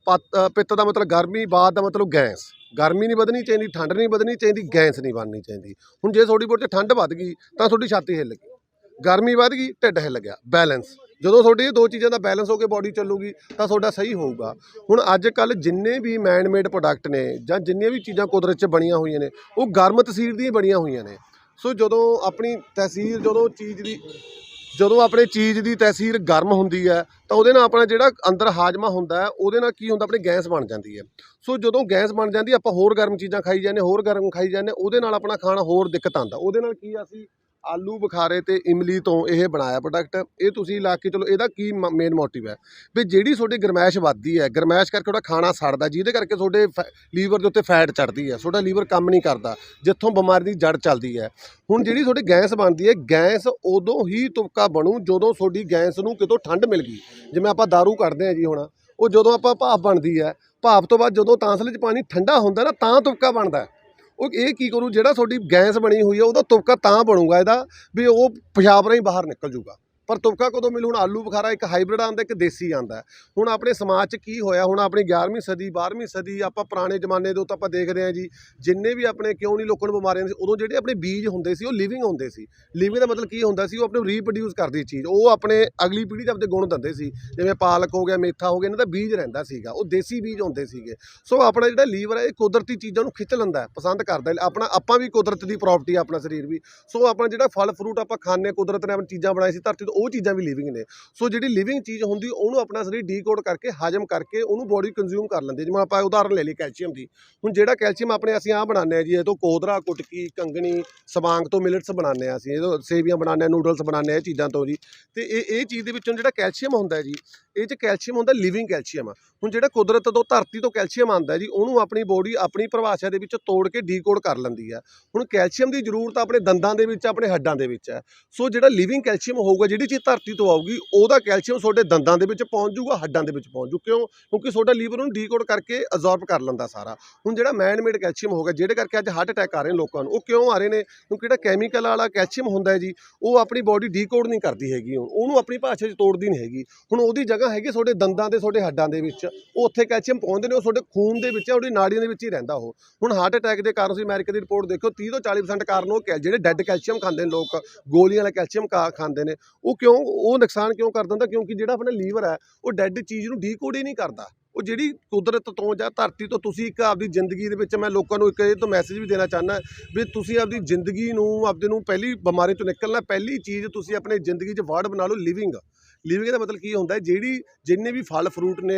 S4: ਪਤ- ਪਿੱਤ ਦਾ ਮਤਲਬ ਗਰਮੀ, ਬਾਤ ਦਾ ਮਤਲਬ ਗੈਸ। ਗਰਮੀ ਨਹੀਂ ਵਧਣੀ ਚਾਹੀਦੀ, ਠੰਡ ਨਹੀਂ ਵਧਣੀ ਚਾਹੀਦੀ, ਗੈਸ ਨਹੀਂ ਬਣਨੀ ਚਾਹੀਦੀ। ਹੁਣ ਜੇ ਤੁਹਾਡੀ ਬਹੁਤ 'ਚ ਠੰਡ ਵੱਧ ਗਈ ਤਾਂ ਤੁਹਾਡੀ ਛਾਤੀ ਹਿੱਲ ਗਈ। ਗਰਮੀ ਵੱਧ ਗਈ, ਢਿੱਡ ਹਿੱਲ ਗਿਆ। ਬੈਲੈਂਸ। ਜਦੋਂ ਤੁਹਾਡੀ ਇਹ ਦੋ ਚੀਜ਼ਾਂ ਦਾ ਬੈਲੈਂਸ ਹੋ ਕੇ ਬਾਡੀ ਚੱਲੂਗੀ ਤਾਂ ਤੁਹਾਡਾ ਸਹੀ ਹੋਊਗਾ। ਹੁਣ ਅੱਜ ਕੱਲ ਜਿੰਨੇ ਵੀ ਮੈਨਮੇਡ ਪ੍ਰੋਡਕਟ ਨੇ ਜਾਂ ਜਿੰਨੀਆਂ ਵੀ ਚੀਜ਼ਾਂ ਕੁਦਰਤ 'ਚ ਬਣੀਆਂ ਹੋਈਆਂ ਨੇ ਉਹ ਗਰਮ ਤਸੀਰ ਦੀਆਂ ਬਣੀਆਂ ਹੋਈਆਂ ਨੇ। ਸੋ ਜਦੋਂ ਆਪਣੀ ਤਹਿਸੀਰ ਜਦੋਂ ਚੀਜ਼ ਦੀ ਜਦੋਂ ਆਪਣੇ ਚੀਜ਼ ਦੀ ਤਹਿਸੀਰ ਗਰਮ ਹੁੰਦੀ ਹੈ ਤਾਂ ਉਹਦੇ ਨਾਲ ਆਪਣਾ ਜਿਹੜਾ ਅੰਦਰ ਹਾਜਮਾ ਹੁੰਦਾ ਹੈ ਉਹਦੇ ਨਾਲ ਕੀ ਹੁੰਦਾ ਆਪਣੀ ਗੈਸ ਬਣ ਜਾਂਦੀ ਹੈ। ਸੋ ਜਦੋਂ ਗੈਸ ਬਣ ਜਾਂਦੀ ਆਪਾਂ ਹੋਰ ਗਰਮ ਚੀਜ਼ਾਂ ਖਾਈ ਜਾਂਦੇ ਹੋਰ ਗਰਮ ਖਾਈ ਜਾਂਦੇ ਉਹਦੇ ਨਾਲ ਆਪਣਾ ਖਾਣਾ ਹੋਰ ਦਿੱਕਤ ਆਉਂਦਾ। ਉਹਦੇ ਨਾਲ ਕੀ ਆ, ਅਸੀਂ ਆਲੂ ਬੁਖਾਰੇ ਤੇ ਇਮਲੀ ਤੋਂ ਇਹ ਬਣਾਇਆ ਪ੍ਰੋਡਕਟ ਇਹ ਤੁਸੀਂ ਲਾ ਕੇ ਚਲੋ, ਇਹਦਾ ਕੀ ਮੇਨ ਮੋਟਿਵ ਹੈ? ਵੀ ਜਿਹੜੀ ਤੁਹਾਡੀ ਗਰਮੈਸ਼ ਵੱਧਦੀ ਹੈ, ਗਰਮੈਸ਼ ਕਰਕੇ ਤੁਹਾਡਾ ਖਾਣਾ ਸੜਦਾ, ਜਿਹਦੇ ਕਰਕੇ ਤੁਹਾਡੇ ਲੀਵਰ ਦੇ ਉੱਤੇ ਫੈਟ ਚੜਦੀ ਹੈ, ਤੁਹਾਡਾ ਲੀਵਰ ਕੰਮ ਨਹੀਂ ਕਰਦਾ, ਜਿੱਥੋਂ ਬਿਮਾਰੀ ਦੀ ਜੜ ਚੱਲਦੀ ਹੈ। ਹੁਣ ਜਿਹੜੀ ਤੁਹਾਡੀ ਗੈਸ ਬਣਦੀ ਹੈ, ਗੈਸ ਉਦੋਂ ਹੀ ਤੁਪਕਾ ਬਣੂ ਜਦੋਂ ਤੁਹਾਡੀ ਗੈਸ ਨੂੰ ਕਿਤੋਂ ਠੰਡ ਮਿਲ ਗਈ। ਜਿਵੇਂ ਆਪਾਂ दारू ਕੱਢਦੇ ਹਾਂ ਜੀ ਹੁਣ, ਉਹ ਜਦੋਂ ਆਪਾਂ ਭਾਪ ਬਣਦੀ ਹੈ ਭਾਪ ਤੋਂ ਬਾਅਦ ਜਦੋਂ ਤਾਂਸਲੇ 'ਚ ਪਾਣੀ ਠੰਡਾ ਹੁੰਦਾ ਨਾ, ਤਾਂ ਤੁਪਕਾ ਬਣਦਾ। ਉਹ ਇਹ ਕੀ ਕਰੂ, ਜਿਹੜਾ ਤੁਹਾਡੀ ਗੈਸ ਬਣੀ ਹੋਈ ਹੈ ਉਹਦਾ ਤੁਪਕਾ ਤਾਂ ਬਣੂਗਾ ਇਹਦਾ, ਵੀ ਉਹ ਪਿਸ਼ਾਬ ਰਾਹੀਂ ਬਾਹਰ ਨਿਕਲ ਜੂਗਾ। ਪਰ ਤੁਪਕਾ ਕਦੋਂ ਮਿਲੂ? ਹੁਣ ਆਲੂ ਬੁਖਾਰਾ ਇੱਕ ਹਾਈਬ੍ਰਿਡ ਆਉਂਦਾ ਇੱਕ ਦੇਸੀ ਆਉਂਦਾ। ਹੁਣ ਆਪਣੇ ਸਮਾਜ 'ਚ ਕੀ ਹੋਇਆ? ਹੁਣ ਆਪਣੀ 11ਵੀਂ ਸਦੀ 12ਵੀਂ ਸਦੀ ਆਪਾਂ ਪੁਰਾਣੇ ਜ਼ਮਾਨੇ ਦੇ ਉੱਤੇ ਆਪਾਂ ਦੇਖਦੇ ਹਾਂ ਜੀ ਜਿੰਨੇ ਵੀ ਆਪਣੇ ਕਿਉਂ ਨਹੀਂ ਲੋਕਾਂ ਨੂੰ ਬਿਮਾਰੀਆਂ ਸੀ ਉਦੋਂ ਜਿਹੜੇ ਆਪਣੇ ਬੀਜ ਹੁੰਦੇ ਸੀ ਉਹ ਲਿਵਿੰਗ ਹੁੰਦੇ ਸੀ। ਲਿਵਿੰਗ ਦਾ ਮਤਲਬ ਕੀ ਹੁੰਦਾ ਸੀ? ਉਹ ਆਪਣੇ ਰੀਪਰੋਡਿਊਸ ਕਰਦੀ ਚੀਜ਼। ਉਹ ਆਪਣੇ ਅਗਲੀ ਪੀੜ੍ਹੀ ਦੇ ਆਪਣੇ ਗੁਣ ਦਿੰਦੇ ਸੀ। ਜਿਵੇਂ ਪਾਲਕ ਹੋ ਗਿਆ ਮੇਥਾ ਹੋ ਗਿਆ ਇਹਨਾਂ ਦਾ ਬੀਜ ਰਹਿੰਦਾ ਸੀਗਾ। ਉਹ ਦੇਸੀ ਬੀਜ ਹੁੰਦੇ ਸੀਗੇ। ਸੋ ਆਪਣਾ ਜਿਹੜਾ ਲੀਵਰ ਹੈ ਇਹ ਕੁਦਰਤੀ ਚੀਜ਼ਾਂ ਨੂੰ ਖਿੱਚ ਲੈਂਦਾ ਪਸੰਦ ਕਰਦਾ ਆਪਣਾ ਆਪਾਂ ਵੀ ਕੁਦਰਤ ਦੀ ਪ੍ਰਾਪਰਟੀ ਆਪਣਾ ਸਰੀਰ ਵੀ। ਸੋ ਆਪਣਾ ਜਿਹੜਾ ਫਲ ਫਰੂਟ ਆਪਾਂ ਖਾਂਦੇ ਹਾਂ, ਕੁਦਰਤ ਨੇ ਆਪਣੀ ਚੀਜ਼ਾਂ ਬਣਾਈ ਸੀ ਧਰਤੀ ਤੋਂ ਉਹ ਚੀਜ਼ਾਂ ਵੀ ਲਿਵਿੰਗ ਨੇ। ਸੋ ਜਿਹੜੀ ਲਿਵਿੰਗ ਚੀਜ਼ ਹੁੰਦੀ, ਉਹਨੂੰ ਆਪਣਾ ਸਰੀਰ ਡੀਕੋਡ ਕਰਕੇ, ਹਜਮ ਕਰਕੇ, ਉਹਨੂੰ ਬੋਡੀ ਕੰਜ਼ਿਊਮ ਕਰ ਲੈਂਦੀ ਜਿਵੇਂ ਆਪਾਂ ਉਦਾਹਰਨ ਲੈ ਲਈ ਕੈਲਸ਼ੀਅਮ ਦੀ। ਹੁਣ ਜਿਹੜਾ ਕੈਲਸ਼ੀਅਮ ਆਪਣੇ ਅਸੀਂ ਆਹ ਬਣਾਉਂਦੇ ਆ ਜੀ, ਇਹ ਤੋਂ ਕੋਦਰਾ, ਕੁਟਕੀ, ਕੰਗਣੀ, ਸਵਾਂਗ ਤੋਂ ਮਿਲਟਸ ਬਣਾਉਂਦੇ ਆ ਅਸੀਂ। ਇਹ ਤੋਂ ਸੇਵੀਆਂ ਬਣਾਉਂਦੇ ਆ ਨੂਡਲਸ ਬਣਾਉਂਦੇ ਆ ਇਹ ਚੀਜ਼ਾਂ ਤੋਂ ਜੀ। ਤੇ ਇਹ ਇਹ ਚੀਜ਼ ਦੇ ਵਿੱਚੋਂ ਜਿਹੜਾ ਕੈਲਸ਼ੀਅਮ ਹੁੰਦਾ ਜੀ, ਇਹ 'ਚ ਕੈਲਸ਼ੀਅਮ ਹੁੰਦਾ ਲਿਵਿੰਗ ਕੈਲਸ਼ੀਅਮ। ਹੁਣ ਜਿਹੜਾ ਕੁਦਰਤ ਤੋਂ ਧਰਤੀ ਤੋਂ ਕੈਲਸ਼ੀਅਮ ਆਉਂਦਾ ਜੀ, ਉਹਨੂੰ ਆਪਣੀ ਬੋਡੀ ਆਪਣੀ ਪਰਿਭਾਸ਼ਾ ਦੇ ਵਿੱਚ ਤੋੜ ਕੇ ਡੀਕੋਡ ਕਰ ਲੈਂਦੀ ਆ ਹੁਣ ਕੈਲਸ਼ੀਅਮ ਦੀ ਜ਼ਰੂਰਤ ਆਪਣੇ ਦੰਦਾਂ ਦੇ ਵਿੱਚ, ਆਪਣੇ ਹੱਡਾਂ ਦੇ ਵਿੱਚ ਹੈ। ਸੋ ਜਿਹੜਾ ਲਿਵਿੰਗ ਕੈਲਸ਼ੀਅਮ ਹੋਊਗਾ, ਜਿਹੜੀ ਚੀਜ਼ ਧਰਤੀ ਤੋਂ ਆਊਗੀ, ਉਹਦਾ ਕੈਲਸ਼ੀਅਮ ਤੁਹਾਡੇ ਦੰਦਾਂ ਦੇ ਵਿੱਚ ਪਹੁੰਚ ਜਾਊਗਾ, ਹੱਡਾਂ ਦੇ ਵਿੱਚ ਪਹੁੰਚ ਜੂ ਕਿਉਂ? ਕਿਉਂਕਿ ਤੁਹਾਡਾ ਲੀਵਰ ਉਹਨੂੰ ਡੀਕੋਡ ਕਰਕੇ ਅਬਜ਼ੌਰਬ ਕਰ ਲੈਂਦਾ ਸਾਰਾ। ਹੁਣ ਜਿਹੜਾ ਮੈਨ ਮੇਡ ਕੈਲਸ਼ੀਅਮ ਗਿਆ ਜਿਹੜੇ ਕਰਕੇ ਅੱਜ ਹਾਰਟ ਅਟੈਕ ਆ ਰਹੇ ਨੇ ਲੋਕਾਂ ਨੂੰ, ਉਹ ਕਿਉਂ ਆ ਰਹੇ ਨੇ? ਕਿਉਂਕਿ ਜਿਹੜਾ ਕੈਮੀਕਲ ਵਾਲਾ ਕੈਲਸ਼ੀਅਮ ਹੁੰਦਾ ਹੈ ਜੀ, ਉਹ ਆਪਣੀ ਬੋਡੀ ਡੀਕੋਡ ਨਹੀਂ ਕਰਦੀ ਹੈਗੀ ਉਹਨੂੰ ਆਪਣੀ ਭਾਸ਼ਾ 'ਚ ਤੋੜਦੀ ਨਹੀਂ ਹੈਗੀ। ਹੁਣ ਉਹਦੀ ਜਗ੍ਹਾ ਹੈਗੀ ਤੁਹਾਡੇ ਦੰਦਾਂ ਦੇ, ਤੁਹਾਡੇ ਹੱਡਾਂ ਦੇ ਵਿੱਚ। ਉਹ ਉੱਥੇ ਕੈਲਸ਼ੀਅਮ ਪਹੁੰਚਦੇ ਨੇ, ਉਹ ਤੁਹਾਡੇ ਖੂਨ ਦੇ ਵਿੱਚ ਉਹਦੀ ਨਾੜੀਆਂ ਦੇ ਵਿੱਚ ਹੀ ਰਹਿੰਦਾ ਉਹ। ਹੁਣ ਹਾਰਟ ਅਟੈਕ ਦੇ ਕਾਰਨ ਤੁਸੀਂ ਅਮਰੀਕਾ ਦੀ ਰਿਪੋਰਟ ਦੇਖੋ 30 ਤੋਂ 40% ਕਾਰਨ ਉਹ ਕੈਲ- ਜਿਹੜੇ ਡੈੱਡ ਕੈਲਸ਼ੀਅਮ ਖਾਂਦੇ ਨੇ ਲੋਕ, ਗੋਲੀਆਂ ਵਾਲਾ ਕੈਲਸ਼ੀਅਮ ਖਾਂਦੇ ਨੇ, ਉਹ ਉਹ ਕਿਉਂ, ਉਹ ਨੁਕਸਾਨ ਕਿਉਂ ਕਰ ਦਿੰਦਾ? ਕਿਉਂਕਿ ਜਿਹੜਾ ਆਪਣਾ ਲੀਵਰ ਹੈ, ਉਹ ਡੈੱਡ ਚੀਜ਼ ਨੂੰ ਡੀਕੋਡ ਹੀ ਨਹੀਂ ਕਰਦਾ। ਉਹ ਜਿਹੜੀ ਕੁਦਰਤ ਤੋਂ ਜਾਂ ਧਰਤੀ ਤੋਂ ਤੁਸੀਂ ਇੱਕ ਆਪਦੀ ਜ਼ਿੰਦਗੀ ਦੇ ਵਿੱਚ ਮੈਂ ਲੋਕਾਂ ਨੂੰ ਇੱਕ ਇਹ ਤੋਂ ਮੈਸੇਜ ਵੀ ਦੇਣਾ ਚਾਹੁੰਦਾ ਵੀ ਤੁਸੀਂ ਆਪਦੀ ਜ਼ਿੰਦਗੀ ਨੂੰ, ਆਪਦੇ ਨੂੰ ਪਹਿਲੀ ਬਿਮਾਰੀ ਤੋਂ ਨਿਕਲਣਾ, ਪਹਿਲੀ ਚੀਜ਼ ਤੁਸੀਂ ਆਪਣੇ ਜ਼ਿੰਦਗੀ 'ਚ ਵਰਡ ਬਣਾ ਲਓ ਲਿਵਿੰਗ ਲਿਵਿੰਗ ਦਾ ਮਤਲਬ ਕੀ ਹੁੰਦਾ ਜਿਹੜੀ ਜਿੰਨੇ ਵੀ ਫਲ ਫਰੂਟ ਨੇ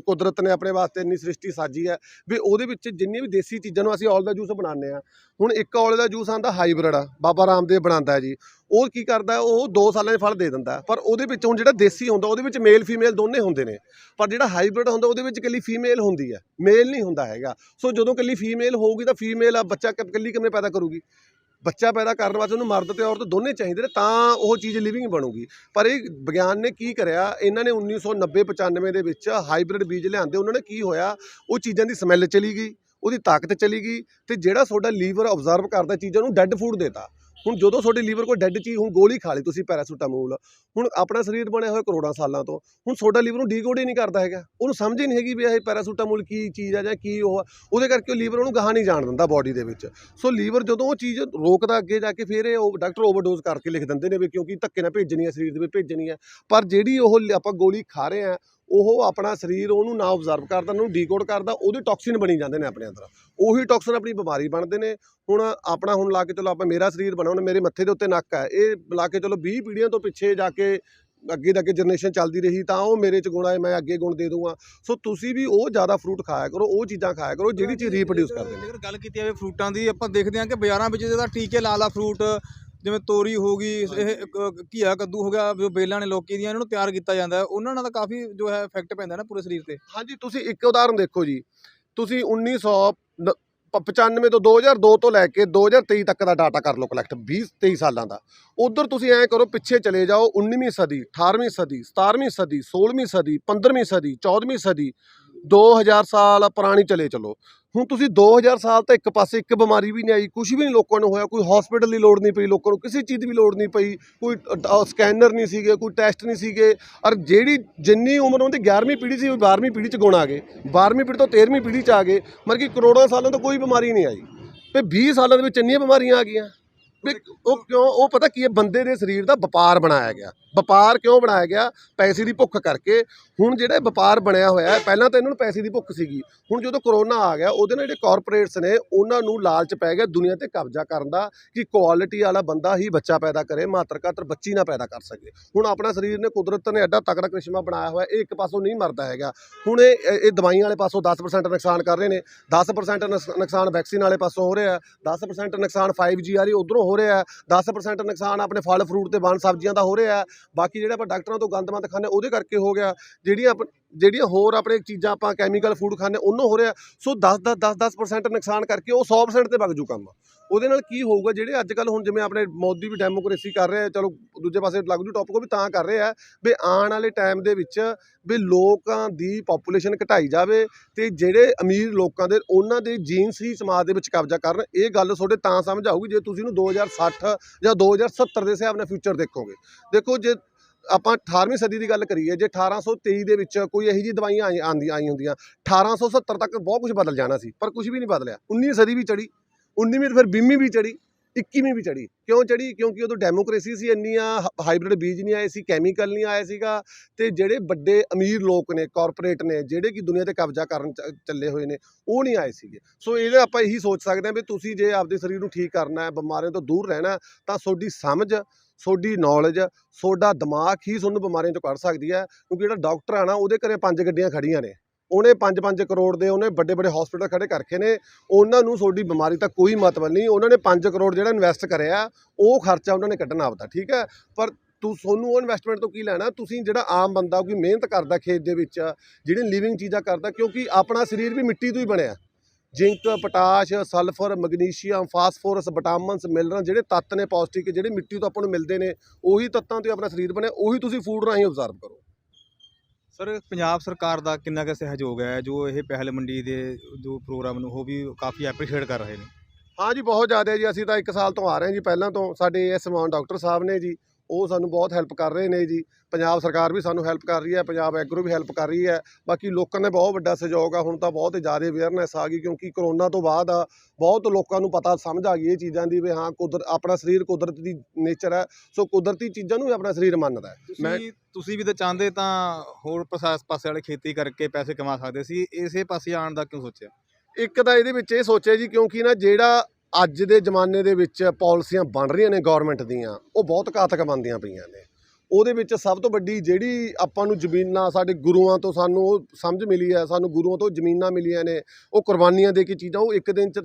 S4: ਕੁਦਰਤ ਨੇ ਆਪਣੇ ਵਾਸਤੇ ਇੰਨੀ ਸ੍ਰਿਸ਼ਟੀ ਸਾਜੀ ਹੈ, ਵੀ ਉਹਦੇ ਵਿੱਚ ਜਿੰਨੇ ਵੀ ਦੇਸੀ ਚੀਜ਼ਾਂ ਨੂੰ ਅਸੀਂ ਔਲ ਦਾ ਜੂਸ ਬਣਾਉਂਦੇ ਆ ਹੁਣ ਇੱਕ ਔਲੇ ਦਾ ਜੂਸ ਆਂਦਾ ਹਾਈਬ੍ਰਿਡ ਆ, ਬਾਬਾ ਰਾਮਦੇਵ ਬਣਾਉਂਦਾ ਜੀ। ਉਹ ਕੀ ਕਰਦਾ ਉਹ 2 ਸਾਲਾਂ ਦੇ ਫਲ ਦੇ ਦਿੰਦਾ ਪਰ ਉਹਦੇ ਵਿੱਚ ਹੁਣ ਜਿਹੜਾ ਦੇਸੀ ਹੁੰਦਾ, ਉਹਦੇ ਵਿੱਚ ਮੇਲ ਫੀਮੇਲ ਦੋਨੇ ਹੁੰਦੇ ਨੇ। ਪਰ ਜਿਹੜਾ ਹਾਈਬ੍ਰਿਡ ਹੁੰਦਾ, ਉਹਦੇ ਵਿੱਚ ਇਕੱਲੀ ਫੀਮੇਲ ਹੁੰਦੀ ਹੈ। ਮੇਲ ਨਹੀਂ ਹੁੰਦਾ ਹੈਗਾ। ਸੋ ਜਦੋਂ ਇਕੱਲੀ ਫੀਮੇਲ ਹੋਊਗੀ ਤਾਂ ਫੀਮੇਲ ਆ, ਬੱਚਾ ਇਕੱਲੀ ਕਿਵੇਂ ਪੈਦਾ ਕਰੂਗੀ? ਬੱਚਾ ਪੈਦਾ ਕਰਨ ਵਾਸਤੇ ਉਹਨੂੰ ਮਰਦ ਤੇ ਔਰਤ ਦੋਨੇ ਚਾਹੀਦੇ ਨੇ, ਤਾਂ ਉਹ ਚੀਜ਼ ਲਿਵਿੰਗ ਬਣੂਗੀ। ਪਰ ਇਹ ਵਿਗਿਆਨ ਨੇ ਕੀ ਕਰਿਆ, ਇਹਨਾਂ ਨੇ 1990 95 ਦੇ ਵਿੱਚ ਹਾਈਬ੍ਰਿਡ ਬੀਜ ਲਿਆਂਦੇ, ਉਹਨਾਂ ਨੇ ਕੀ ਹੋਇਆ, ਉਹ ਚੀਜ਼ਾਂ ਦੀ ਸਮੈਲ ਚਲੀ ਗਈ, ਉਹਦੀ ਤਾਕਤ ਚਲੀ ਗਈ ਤੇ ਜਿਹੜਾ ਤੁਹਾਡਾ ਲੀਵਰ ਆਬਜ਼ਰਵ ਕਰਦਾ ਚੀਜ਼ਾਂ ਨੂੰ ਡੈੱਡ ਫੂਡ ਦੇਤਾ। ਹੁਣ ਜਦੋਂ ਤੁਹਾਡੇ ਲੀਵਰ ਕੋਲ ਡੈੱਡ ਚੀਜ਼, ਹੁਣ ਗੋਲੀ ਖਾ ਲਈ ਤੁਸੀਂ ਪੈਰਾਸੀਟਾਮੋਲ। ਹੁਣ ਆਪਣਾ ਸਰੀਰ ਬਣਿਆ ਹੋਇਆ ਕਰੋੜਾਂ ਸਾਲਾਂ ਤੋਂ। ਹੁਣ ਤੁਹਾਡਾ ਲੀਵਰ ਨੂੰ ਡੀਕੋਡ ਹੀ ਨਹੀਂ ਕਰਦਾ ਹੈਗਾ। ਉਹਨੂੰ ਸਮਝ ਹੀ ਨਹੀਂ ਹੈਗੀ ਵੀ ਇਹ ਪੈਰਾਸੀਟਾਮੋਲ ਕੀ ਚੀਜ਼ ਆ ਜਾਂ ਕੀ ਉਹ ਆ। ਉਹਦੇ ਕਰਕੇ ਉਹ ਲੀਵਰ ਉਹਨੂੰ ਗਾਹ ਨਹੀਂ ਜਾਣ ਦਿੰਦਾ ਬਾਡੀ ਦੇ ਵਿੱਚ। ਸੋ ਲੀਵਰ ਜਦੋਂ ਉਹ ਚੀਜ਼ ਰੋਕਦਾ ਅੱਗੇ ਜਾ ਕੇ, ਫਿਰ ਇਹ ਉਹ ਡਾਕਟਰ ਓਵਰਡੋਜ਼ ਕਰਕੇ ਲਿਖ ਦਿੰਦੇ ਨੇ ਵੀ ਕਿਉਂਕਿ ਧੱਕੇ ਨਾਲ ਭੇਜਣੀ ਹੈ ਸਰੀਰ ਦੇ ਵਿੱਚ ਭੇਜਣੀ ਹੈ ਪਰ ਜਿਹੜੀ ਉਹ ਆਪਾਂ ਗੋਲੀ ਖਾ ਰਹੇ ਆ ਉਹ ਆਪਣਾ ਸਰੀਰ ਉਹਨੂੰ ਨਾ ਆਬਜ਼ਰਵ ਕਰਦਾ ਉਹਨੂੰ ਡੀਕੋਡ ਕਰਦਾ ਉਹਦੇ ਟੌਕਸਿਨ ਬਣੀ ਜਾਂਦੇ ਨੇ ਆਪਣੇ ਅੰਦਰ। ਉਹੀ ਟੌਕਸਿਨ ਆਪਣੀ ਬਿਮਾਰੀ ਬਣਦੇ ਨੇ। ਹੁਣ ਆਪਣਾ ਹੁਣ ਲਾ ਕੇ ਚਲੋ ਆਪਾਂ ਮੇਰਾ ਸਰੀਰ ਬਣਾਉਣ ਮੇਰੇ ਮੱਥੇ ਦੇ ਉੱਤੇ ਨੱਕ ਹੈ ਇਹ ਲਾ ਕੇ ਚਲੋ 20 ਪੀੜ੍ਹੀਆਂ ਤੋਂ ਪਿੱਛੇ ਜਾ ਕੇ ਅੱਗੇ ਦਾ ਅੱਗੇ ਜਨਰੇਸ਼ਨ ਚੱਲਦੀ ਰਹੀ ਤਾਂ ਉਹ ਮੇਰੇ ਚ ਗੁਣ ਆਏ ਮੈਂ ਅੱਗੇ ਗੁਣ ਦੇ ਦੂੰਗਾ ਸੋ ਤੁਸੀਂ ਵੀ ਉਹ ਜ਼ਿਆਦਾ ਫਰੂਟ ਖਾਇਆ ਕਰੋ ਉਹ ਚੀਜ਼ਾਂ ਖਾਇਆ ਕਰੋ ਜਿਹੜੀ ਚੀਜ਼ ਰੀਪਰੋਡਿਊਸ ਕਰਦੇ ਨੇ।
S1: ਜੇਕਰ ਗੱਲ ਕੀਤੀ ਜਾਵੇ ਫਰੂਟਾਂ ਦੀ ਆਪਾਂ ਦੇਖਦੇ ਹਾਂ ਕਿ ਬਾਜ਼ਾਰਾਂ ਵਿੱਚ ਜਿਹਦਾ ਟੀਕੇ ਲਾ ਲਾ ਫਰੂਟ ਜਿਵੇਂ ਤੋਰੀ ਹੋ ਗਈ ਇਹ ਕ- ਘੀਆ ਕੱਦੂ ਹੋ ਗਿਆ ਜੋ ਬੇਲਾਂ ਨੇ ਲੋਕੀ ਦੀਆਂ ਇਹਨਾਂ ਨੂੰ ਤਿਆਰ ਕੀਤਾ ਜਾਂਦਾ ਹੈ ਉਹਨਾਂ ਨਾਲ ਤਾਂ ਕਾਫੀ ਜੋ ਹੈ ਇਫੈਕਟ ਪੈਂਦਾ ਨਾ ਪੂਰੇ ਸਰੀਰ ਤੇ।
S4: ਹਾਂਜੀ ਤੁਸੀਂ ਇੱਕ ਉਦਾਹਰਨ ਦੇਖੋ ਜੀ। ਤੁਸੀਂ 1995 ਤੋਂ 2002 ਤੋਂ ਲੈ ਕੇ 2023 ਤੱਕ ਦਾ ਡਾਟਾ ਕਰ ਲਓ ਕਲੈਕਟ 20 23 ਸਾਲਾਂ ਦਾ। ਉਧਰ ਤੁਸੀਂ ਐਂ ਕਰੋ ਪਿੱਛੇ ਚਲੇ ਜਾਓ 19ਵੀਂ ਸਦੀ 18ਵੀਂ ਸਦੀ 17ਵੀਂ ਸਦੀ 16ਵੀਂ ਸਦੀ 15ਵੀਂ ਸਦੀ 14ਵੀਂ ਸਦੀ 2000 ਸਾਲ ਪੁਰਾਣੀ ਚਲੇ ਚਲੋ। ਹੁਣ ਤੁਸੀਂ 2000 ਸਾਲ ਤਾਂ ਇੱਕ ਪਾਸੇ ਇੱਕ ਬਿਮਾਰੀ ਵੀ ਨਹੀਂ ਆਈ ਕੁਝ ਵੀ ਨਹੀਂ ਲੋਕਾਂ ਨੂੰ ਹੋਇਆ, ਕੋਈ ਹਸਪੀਟਲ ਦੀ ਲੋੜ ਨਹੀਂ ਪਈ, ਲੋਕਾਂ ਨੂੰ ਕਿਸੇ ਚੀਜ਼ ਦੀ ਵੀ ਲੋੜ ਨਹੀਂ ਪਈ, ਕੋਈ ਸਕੈਨਰ ਨਹੀਂ ਸੀਗੇ, ਕੋਈ ਟੈਸਟ ਨਹੀਂ ਸੀਗੇ, ਔਰ ਜਿਹੜੀ ਜਿੰਨੀ ਉਮਰ ਉਹਦੀ 11ਵੀਂ ਪੀੜ੍ਹੀ ਸੀ, ਉਹ 12ਵੀਂ ਪੀੜ੍ਹੀ 'ਚ ਗੁਣ ਆ ਗਏ 12ਵੀਂ ਪੀੜ੍ਹੀ ਤੋਂ 13ਵੀਂ ਪੀੜ੍ਹੀ 'ਚ ਆ ਗਏ, ਮਤਲਬ ਕਿ ਕਰੋੜਾਂ ਸਾਲਾਂ ਤੋਂ ਕੋਈ ਬਿਮਾਰੀ ਨਹੀਂ ਆਈ, ਤੇ 20 ਸਾਲਾਂ ਦੇ ਵਿੱਚ ਇੰਨੀਆਂ ਬਿਮਾਰੀਆਂ ਆ ਗਈਆਂ। ਵੀ ਉਹ ਕਿਉਂ, ਉਹ ਪਤਾ ਕੀ ਹੈ, ਬੰਦੇ ਦੇ ਸਰੀਰ ਦਾ ਵਪਾਰ ਬਣਾਇਆ ਗਿਆ। ਵਪਾਰ ਕਿਉਂ ਬਣਾਇਆ ਗਿਆ? ਪੈਸੇ ਦੀ ਭੁੱਖ ਕਰਕੇ। ਹੁਣ ਜਿਹੜਾ ਵਪਾਰ ਬਣਿਆ ਹੋਇਆ ਹੈ, ਪਹਿਲਾਂ ਤਾਂ ਇਹਨਾਂ ਨੂੰ ਪੈਸੇ ਦੀ ਭੁੱਖ ਸੀਗੀ। ਹੁਣ ਜਦੋਂ ਕਰੋਨਾ ਆ ਗਿਆ, ਉਹਦੇ ਨਾਲ ਜਿਹੜੇ ਕਾਰਪੋਰੇਟਸ ਨੇ, ਉਹਨਾਂ ਨੂੰ ਲਾਲਚ ਪੈ ਗਿਆ ਦੁਨੀਆ ਤੇ ਕਬਜ਼ਾ ਕਰਨ ਦਾ, ਕਿ ਕੁਆਲਿਟੀ ਵਾਲਾ ਬੰਦਾ ਹੀ ਬੱਚਾ ਪੈਦਾ ਕਰੇ, ਮਾਤਰ ਕਾਤਰ ਬੱਚੀ ਨਾ ਪੈਦਾ ਕਰ ਸਕੇ। ਹੁਣ ਆਪਣਾ ਸਰੀਰ ਨੇ ਕੁਦਰਤ ਨੇ ਐਡਾ ਤਕੜਾ ਕ੍ਰਿਸ਼ਮਾ ਬਣਾਇਆ ਹੋਇਆ, ਇਹ ਇੱਕ ਪਾਸੋਂ ਨਹੀਂ ਮਰਦਾ ਹੈਗਾ। ਹੁਣ ਇਹ ਇਹ ਦਵਾਈਆਂ ਵਾਲੇ ਪਾਸੋਂ 10% ਨੁਕਸਾਨ ਕਰ ਰਹੇ ਨੇ। 10% ਨੁਕਸ- ਨੁਕਸਾਨ ਵੈਕਸੀਨ ਵਾਲੇ ਪਾਸੋਂ ਹੋ ਰਿਹਾ 10% ਨੁਕਸਾਨ 5G ਰਹੀ ਉਧਰੋਂ ਹੋ ਰਿਹਾ 10% ਨੁਕਸਾਨ ਆਪਣੇ ਫਲ ਫਰੂਟ ਤੇ ਬਣ ਸਬਜ਼ੀਆਂ ਦਾ ਹੋ ਰਿਹਾ ਬਾਕੀ ਜਿਹੜਾ ਆਪਾਂ ਡਾਕਟਰਾਂ ਤੋਂ ਗੰਦਮੰਦ ਖਾਂਦੇ, ਉਹਦੇ ਕਰਕੇ ਹੋ ਗਿਆ। ਜਿਹੜੀਆਂ ਜਿਹੜੀਆਂ ਹੋਰ ਆਪਣੇ ਚੀਜ਼ਾਂ ਆਪਾਂ ਕੈਮੀਕਲ ਫੂਡ ਖਾਂਦੇ, ਉਹਨੋਂ ਹੋ ਰਿਹਾ ਸੋ 10 10 10 10% ਨੁਕਸਾਨ ਕਰਕੇ ਉਹ 100% ਤੇ ਵਗ ਜੂ ਕੰਮ। ਉਹਦੇ ਨਾਲ ਕੀ ਹੋਊਗਾ, ਜਿਹੜੇ ਅੱਜ ਕੱਲ ਹੁਣ ਜਿਵੇਂ ਆਪਣੇ ਮੋਦੀ ਵੀ ਡੈਮੋਕ੍ਰੇਸੀ ਕਰ ਰਹੇ ਆ ਚਲੋ ਦੂਜੇ ਪਾਸੇ ਲੱਗ ਜੂ ਟੌਪਿਕ ਉਹ ਵੀ ਤਾਂ ਕਰ ਰਿਹਾ ਵੀ ਆਉਣ ਵਾਲੇ ਟਾਈਮ ਦੇ ਵਿੱਚ ਵੀ ਲੋਕਾਂ ਦੀ ਪੋਪੂਲੇਸ਼ਨ ਘਟਾਈ ਜਾਵੇ ਤੇ ਜਿਹੜੇ ਅਮੀਰ ਲੋਕਾਂ ਦੇ, ਉਹਨਾਂ ਦੇ ਜੀਨਸ ਹੀ ਸਮਾਜ ਦੇ ਵਿੱਚ ਕਬਜ਼ਾ ਕਰਨ। ਇਹ ਗੱਲ ਤੁਹਾਡੇ ਤਾਂ ਸਮਝ ਆਊਗੀ, ਜੇ ਤੁਸੀਂ ਇਹਨੂੰ 2060 ਜਾਂ 2070 ਦੇ ਹਿਸਾਬ ਨਾਲ ਫਿਊਚਰ ਦੇਖੋਗੇ। ਦੇਖੋ ਜੇ ਆਪਾਂ 18ਵੀਂ ਸਦੀ ਦੀ ਗੱਲ ਕਰੀਏ, ਜੇ 1823 ਦੇ ਵਿੱਚ ਕੋਈ ਇਹੋ ਜਿਹੀ ਦਵਾਈਆਂ ਆਈ, ਆਂਦੀ, ਆਈ ਹੁੰਦੀਆਂ 1870 ਤੱਕ ਬਹੁਤ ਕੁਝ ਬਦਲ ਜਾਣਾ ਸੀ, ਪਰ ਕੁਝ ਵੀ ਨਹੀਂ ਬਦਲਿਆ। 19ਵੀਂ ਸਦੀ ਵੀ ਚੜੀ 19ਵੀਂ ਫਿਰ 20ਵੀਂ ਵੀ ਚੜੀ 21ਵੀਂ ਵੀ ਚੜੀ ਕਿਉਂ ਚੜੀ ਕਿਉਂਕਿ ਉਦੋਂ ਡੈਮੋਕ੍ਰੇਸੀ ਸੀ ਇੰਨੀਆਂ ਹਾਈਬ੍ਰਿਡ ਬੀਜ ਨਹੀਂ ਆਏ ਸੀ ਕੈਮੀਕਲ ਨਹੀਂ ਆਏ ਸੀਗਾ ਤੇ ਜਿਹੜੇ ਵੱਡੇ ਅਮੀਰ ਲੋਕ ਨੇ ਕਾਰਪੋਰੇਟ ਨੇ, ਜਿਹੜੇ ਕਿ ਦੁਨੀਆ ਤੇ ਕਬਜ਼ਾ ਕਰਨ ਚੱਲੇ ਹੋਏ ਨੇ, ਉਹ ਨਹੀਂ ਆਏ ਸੀਗੇ। ਸੋ ਇਹਦੇ ਆਪਾਂ ਇਹੀ ਸੋਚ ਸਕਦੇ ਹਾਂ ਵੀ ਤੁਸੀਂ ਜੇ ਆਪਦੇ ਸਰੀਰ ਨੂੰ ਠੀਕ ਕਰਨਾ ਹੈ, ਬਿਮਾਰੀਆਂ ਤੋਂ ਦੂਰ ਰਹਿਣਾ ਤਾਂ ਤੁਹਾਡੀ ਸਮਝ, ਤੁਹਾਡੀ ਨੌਲੇਜ ਤੁਹਾਡਾ ਦਿਮਾਗ ਹੀ ਤੁਹਾਨੂੰ ਬਿਮਾਰੀਆਂ ਤੋਂ ਕੱਢ ਸਕਦੀ ਹੈ, ਕਿਉਂਕਿ ਜਿਹੜਾ ਡਾਕਟਰ ਆ ਨਾ, ਉਹਦੇ ਘਰੇ ਪੰਜ ਗੱਡੀਆਂ ਖੜੀਆਂ ਨੇ। ਉਹਨੇ 5-5 ਕਰੋੜ ਦੇ ਉਹਨੇ ਵੱਡੇ ਵੱਡੇ ਹਸਪੀਟਲ ਖੜੇ ਕਰਕੇ ਨੇ, ਉਹਨਾਂ ਨੂੰ ਤੁਹਾਡੀ ਬਿਮਾਰੀ ਦਾ ਕੋਈ ਮਤਲਬ ਨਹੀਂ, ਉਹਨਾਂ ਨੇ 5 ਕਰੋੜ ਜਿਹੜਾ ਇਨਵੈਸਟ ਕਰਿਆ, ਉਹ ਖਰਚਾ ਉਹਨਾਂ ਨੇ ਕੱਢਣਾ ਆਪਦਾ, ਠੀਕ ਹੈ? ਪਰ ਤੂੰ ਤੁਹਾਨੂੰ ਉਹ ਇਨਵੈਸਟਮੈਂਟ ਤੋਂ ਕੀ ਲੈਣਾ? ਤੁਸੀਂ ਜਿਹੜਾ ਆਮ ਬੰਦਾ ਕੋਈ ਮਿਹਨਤ ਕਰਦਾ ਖੇਤ ਦੇ ਵਿੱਚ, ਜਿਹੜੀ ਲਿਵਿੰਗ ਚੀਜ਼ਾਂ ਕਰਦਾ, ਕਿਉਂਕਿ ਆਪਣਾ ਸਰੀਰ ਵੀ ਮਿੱਟੀ ਤੋਂ ਹੀ ਬਣਿਆ। Zinc, potash, sulphur, magnesium, phosphorus, vitamins, mineral, ਜਿਹੜੇ ਤੱਤ ਨੇ, ਪੌਸ਼ਟਿਕ, ਜਿਹੜੇ ਮਿੱਟੀ ਤੋਂ ਆਪਾਂ ਨੂੰ ਮਿਲਦੇ ਨੇ, ਉਹੀ ਤੱਤਾਂ ਤੋਂ ਆਪਣਾ ਸਰੀਰ ਬਣਿਆ, ਉਹੀ ਤੁਸੀਂ ਫੂਡ ਰਾਹੀਂ ਆਬਜ਼ਰਵ ਕਰੋ।
S1: ਸਰ, ਪੰਜਾਬ ਸਰਕਾਰ ਦਾ ਕਿੰਨਾ ਕੁ ਸਹਿਯੋਗ ਹੈ? ਜੋ ਇਹ ਪਹਿਲ ਮੰਡੀ ਦੇ ਜੋ ਪ੍ਰੋਗਰਾਮ ਨੂੰ, ਉਹ ਵੀ ਕਾਫੀ ਐਪਰੀਸ਼ੀਏਟ ਕਰ ਰਹੇ ਨੇ।
S4: ਹਾਂ ਜੀ, ਬਹੁਤ ਜ਼ਿਆਦਾ ਜੀ। ਅਸੀਂ ਤਾਂ ਇੱਕ ਸਾਲ ਤੋਂ ਆ ਰਹੇ ਹਾਂ ਜੀ। ਪਹਿਲਾਂ ਤੋਂ ਸਾਡੇ ਇਸ ਮਾਨ ਡਾਕਟਰ ਸਾਹਿਬ ਨੇ ਜੀ ਉਹ ਸਾਨੂੰ ਬਹੁਤ ਹੈਲਪ ਕਰ ਰਹੇ ਨੇ ਜੀ। ਪੰਜਾਬ ਸਰਕਾਰ ਵੀ ਸਾਨੂੰ ਹੈਲਪ ਕਰ ਰਹੀ ਹੈ ਪੰਜਾਬ ਐਗਰੋ ਵੀ ਹੈਲਪ ਕਰ ਰਹੀ ਹੈ। ਬਾਕੀ ਲੋਕਾਂ ਨੇ ਬਹੁਤ ਵੱਡਾ ਸਹਿਯੋਗ ਆ ਹੁਣ ਤਾਂ ਬਹੁਤ ਜ਼ਿਆਦਾ ਅਵੇਅਰਨੈਸ ਆ ਗਈ ਕਿਉਂਕਿ ਕਰੋਨਾ ਤੋਂ ਬਾਅਦ ਆ ਬਹੁਤ ਲੋਕਾਂ ਨੂੰ ਪਤਾ ਸਮਝ ਆ ਗਈ ਇਹ ਚੀਜ਼ਾਂ ਦੀ ਵੀ ਹਾਂ ਕੁਦਰ ਆਪਣਾ ਸਰੀਰ ਕੁਦਰਤ ਦੀ ਨੇਚਰ ਹੈ। ਸੋ ਕੁਦਰਤੀ ਚੀਜ਼ਾਂ ਨੂੰ ਵੀ ਆਪਣਾ ਸਰੀਰ ਮੰਨਦਾ ਹੈ। ਮੈਂ-
S1: ਤੁਸੀਂ ਤੁਸੀਂ ਵੀ ਤਾਂ ਚਾਹੁੰਦੇ ਤਾਂ ਹੋਰ ਪ੍ਰਸਾਸ ਪਾਸੇ ਵਾਲੇ ਖੇਤੀ ਕਰਕੇ ਪੈਸੇ ਕਮਾ ਸਕਦੇ ਸੀ। ਇਸੇ ਪਾਸੇ ਆਉਣ ਦਾ ਕਿਉਂ ਸੋਚਿਆ?
S4: ਇੱਕ ਤਾਂ ਇਹਦੇ ਵਿੱਚ ਇਹ ਸੋਚਿਆ ਜੀ ਕਿਉਂਕਿ ਨਾ ਜਿਹੜਾ ਅੱਜ ਦੇ ਜ਼ਮਾਨੇ ਦੇ ਵਿੱਚ ਪਾਲਿਸੀਆਂ ਬਣ ਰਹੀਆਂ ਨੇ ਗਵਰਨਮੈਂਟ ਦੀਆਂ, ਉਹ ਬਹੁਤ ਘਾਤਕ ਬਣਦੀਆਂ ਪਈਆਂ ਨੇ। ਉਹਦੇ ਵਿੱਚ ਸਭ ਤੋਂ ਵੱਡੀ ਜਿਹੜੀ ਆਪਾਂ ਨੂੰ ਜ਼ਮੀਨਾਂ ਸਾਡੇ ਗੁਰੂਆਂ ਤੋਂ ਸਾਨੂੰ ਉਹ ਸਮਝ ਮਿਲੀ ਹੈ, ਸਾਨੂੰ ਗੁਰੂਆਂ ਤੋਂ ਜ਼ਮੀਨਾਂ ਮਿਲੀਆਂ ਨੇ, ਉਹ ਕੁਰਬਾਨੀਆਂ ਦੇ ਕੇ ਚੀਜ਼ਾਂ, ਉਹ ਇੱਕ ਦਿਨ 'ਚ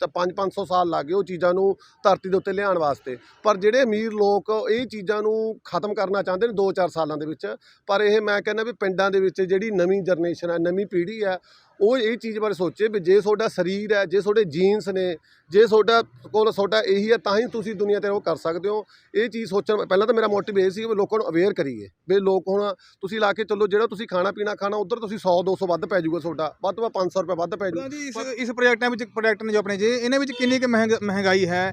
S4: ਤਾਂ 5-500 ਸਾਲ ਲੱਗ ਗਏ ਉਹ ਚੀਜ਼ਾਂ ਨੂੰ ਧਰਤੀ ਦੇ ਉੱਤੇ ਲਿਆਉਣ ਵਾਸਤੇ। ਪਰ ਜਿਹੜੇ ਅਮੀਰ ਲੋਕ ਇਹ ਚੀਜ਼ਾਂ ਨੂੰ ਖਤਮ ਕਰਨਾ ਚਾਹੁੰਦੇ ਨੇ 2-4 ਸਾਲਾਂ ਦੇ ਵਿੱਚ, ਪਰ ਇਹ ਮੈਂ ਕਹਿੰਦਾ ਵੀ ਪਿੰਡਾਂ ਦੇ ਵਿੱਚ ਜਿਹੜੀ ਨਵੀਂ ਜਨਰੇਸ਼ਨ ਹੈ, ਨਵੀਂ ਪੀੜ੍ਹੀ ਹੈ ਉਹ ਇਹ ਚੀਜ਼ ਬਾਰੇ ਸੋਚੇ ਵੀ ਜੇ ਤੁਹਾਡਾ ਸਰੀਰ ਹੈ, ਜੇ ਤੁਹਾਡੇ ਜੀਨਸ ਨੇ, ਜੇ ਤੁਹਾਡਾ ਕੋਲ ਤੁਹਾਡਾ ਇਹੀ ਹੈ, ਤਾਂ ਹੀ ਤੁਸੀਂ ਦੁਨੀਆ ਤੇ ਉਹ ਕਰ ਸਕਦੇ ਹੋ। ਇਹ ਚੀਜ਼ ਸੋਚਣ ਪਹਿਲਾਂ ਤਾਂ ਮੇਰਾ ਮੋਟਿਵ ਇਹ ਸੀ ਵੀ ਲੋਕਾਂ ਨੂੰ ਅਵੇਅਰ ਕਰੀਏ ਵੀ ਲੋਕ ਹੁਣ ਤੁਸੀਂ ਲਾ ਕੇ ਚੱਲੋ, ਜਿਹੜਾ ਤੁਸੀਂ ਖਾਣਾ ਪੀਣਾ ਖਾਣਾ, ਉਧਰ ਤੁਸੀਂ 100 200 ਵੱਧ ਪੈ ਜਾਊਗਾ ਤੁਹਾਡਾ, ਵੱਧ ਤੋਂ ਵੱਧ 500 ਰੁਪਏ ਵੱਧ ਪੈ ਜਾਊਗਾ
S1: ਇਸ ਇਸ ਪ੍ਰੋਜੈਕਟਾਂ ਵਿੱਚ ਪ੍ਰੋਜੈਕਟ ਨੇ ਜੋ ਆਪਣੇ ਜੇ ਇਹਨਾਂ ਵਿੱਚ ਕਿੰਨੀ ਕੁ ਮਹਿੰਗ ਮਹਿੰਗਾਈ ਹੈ।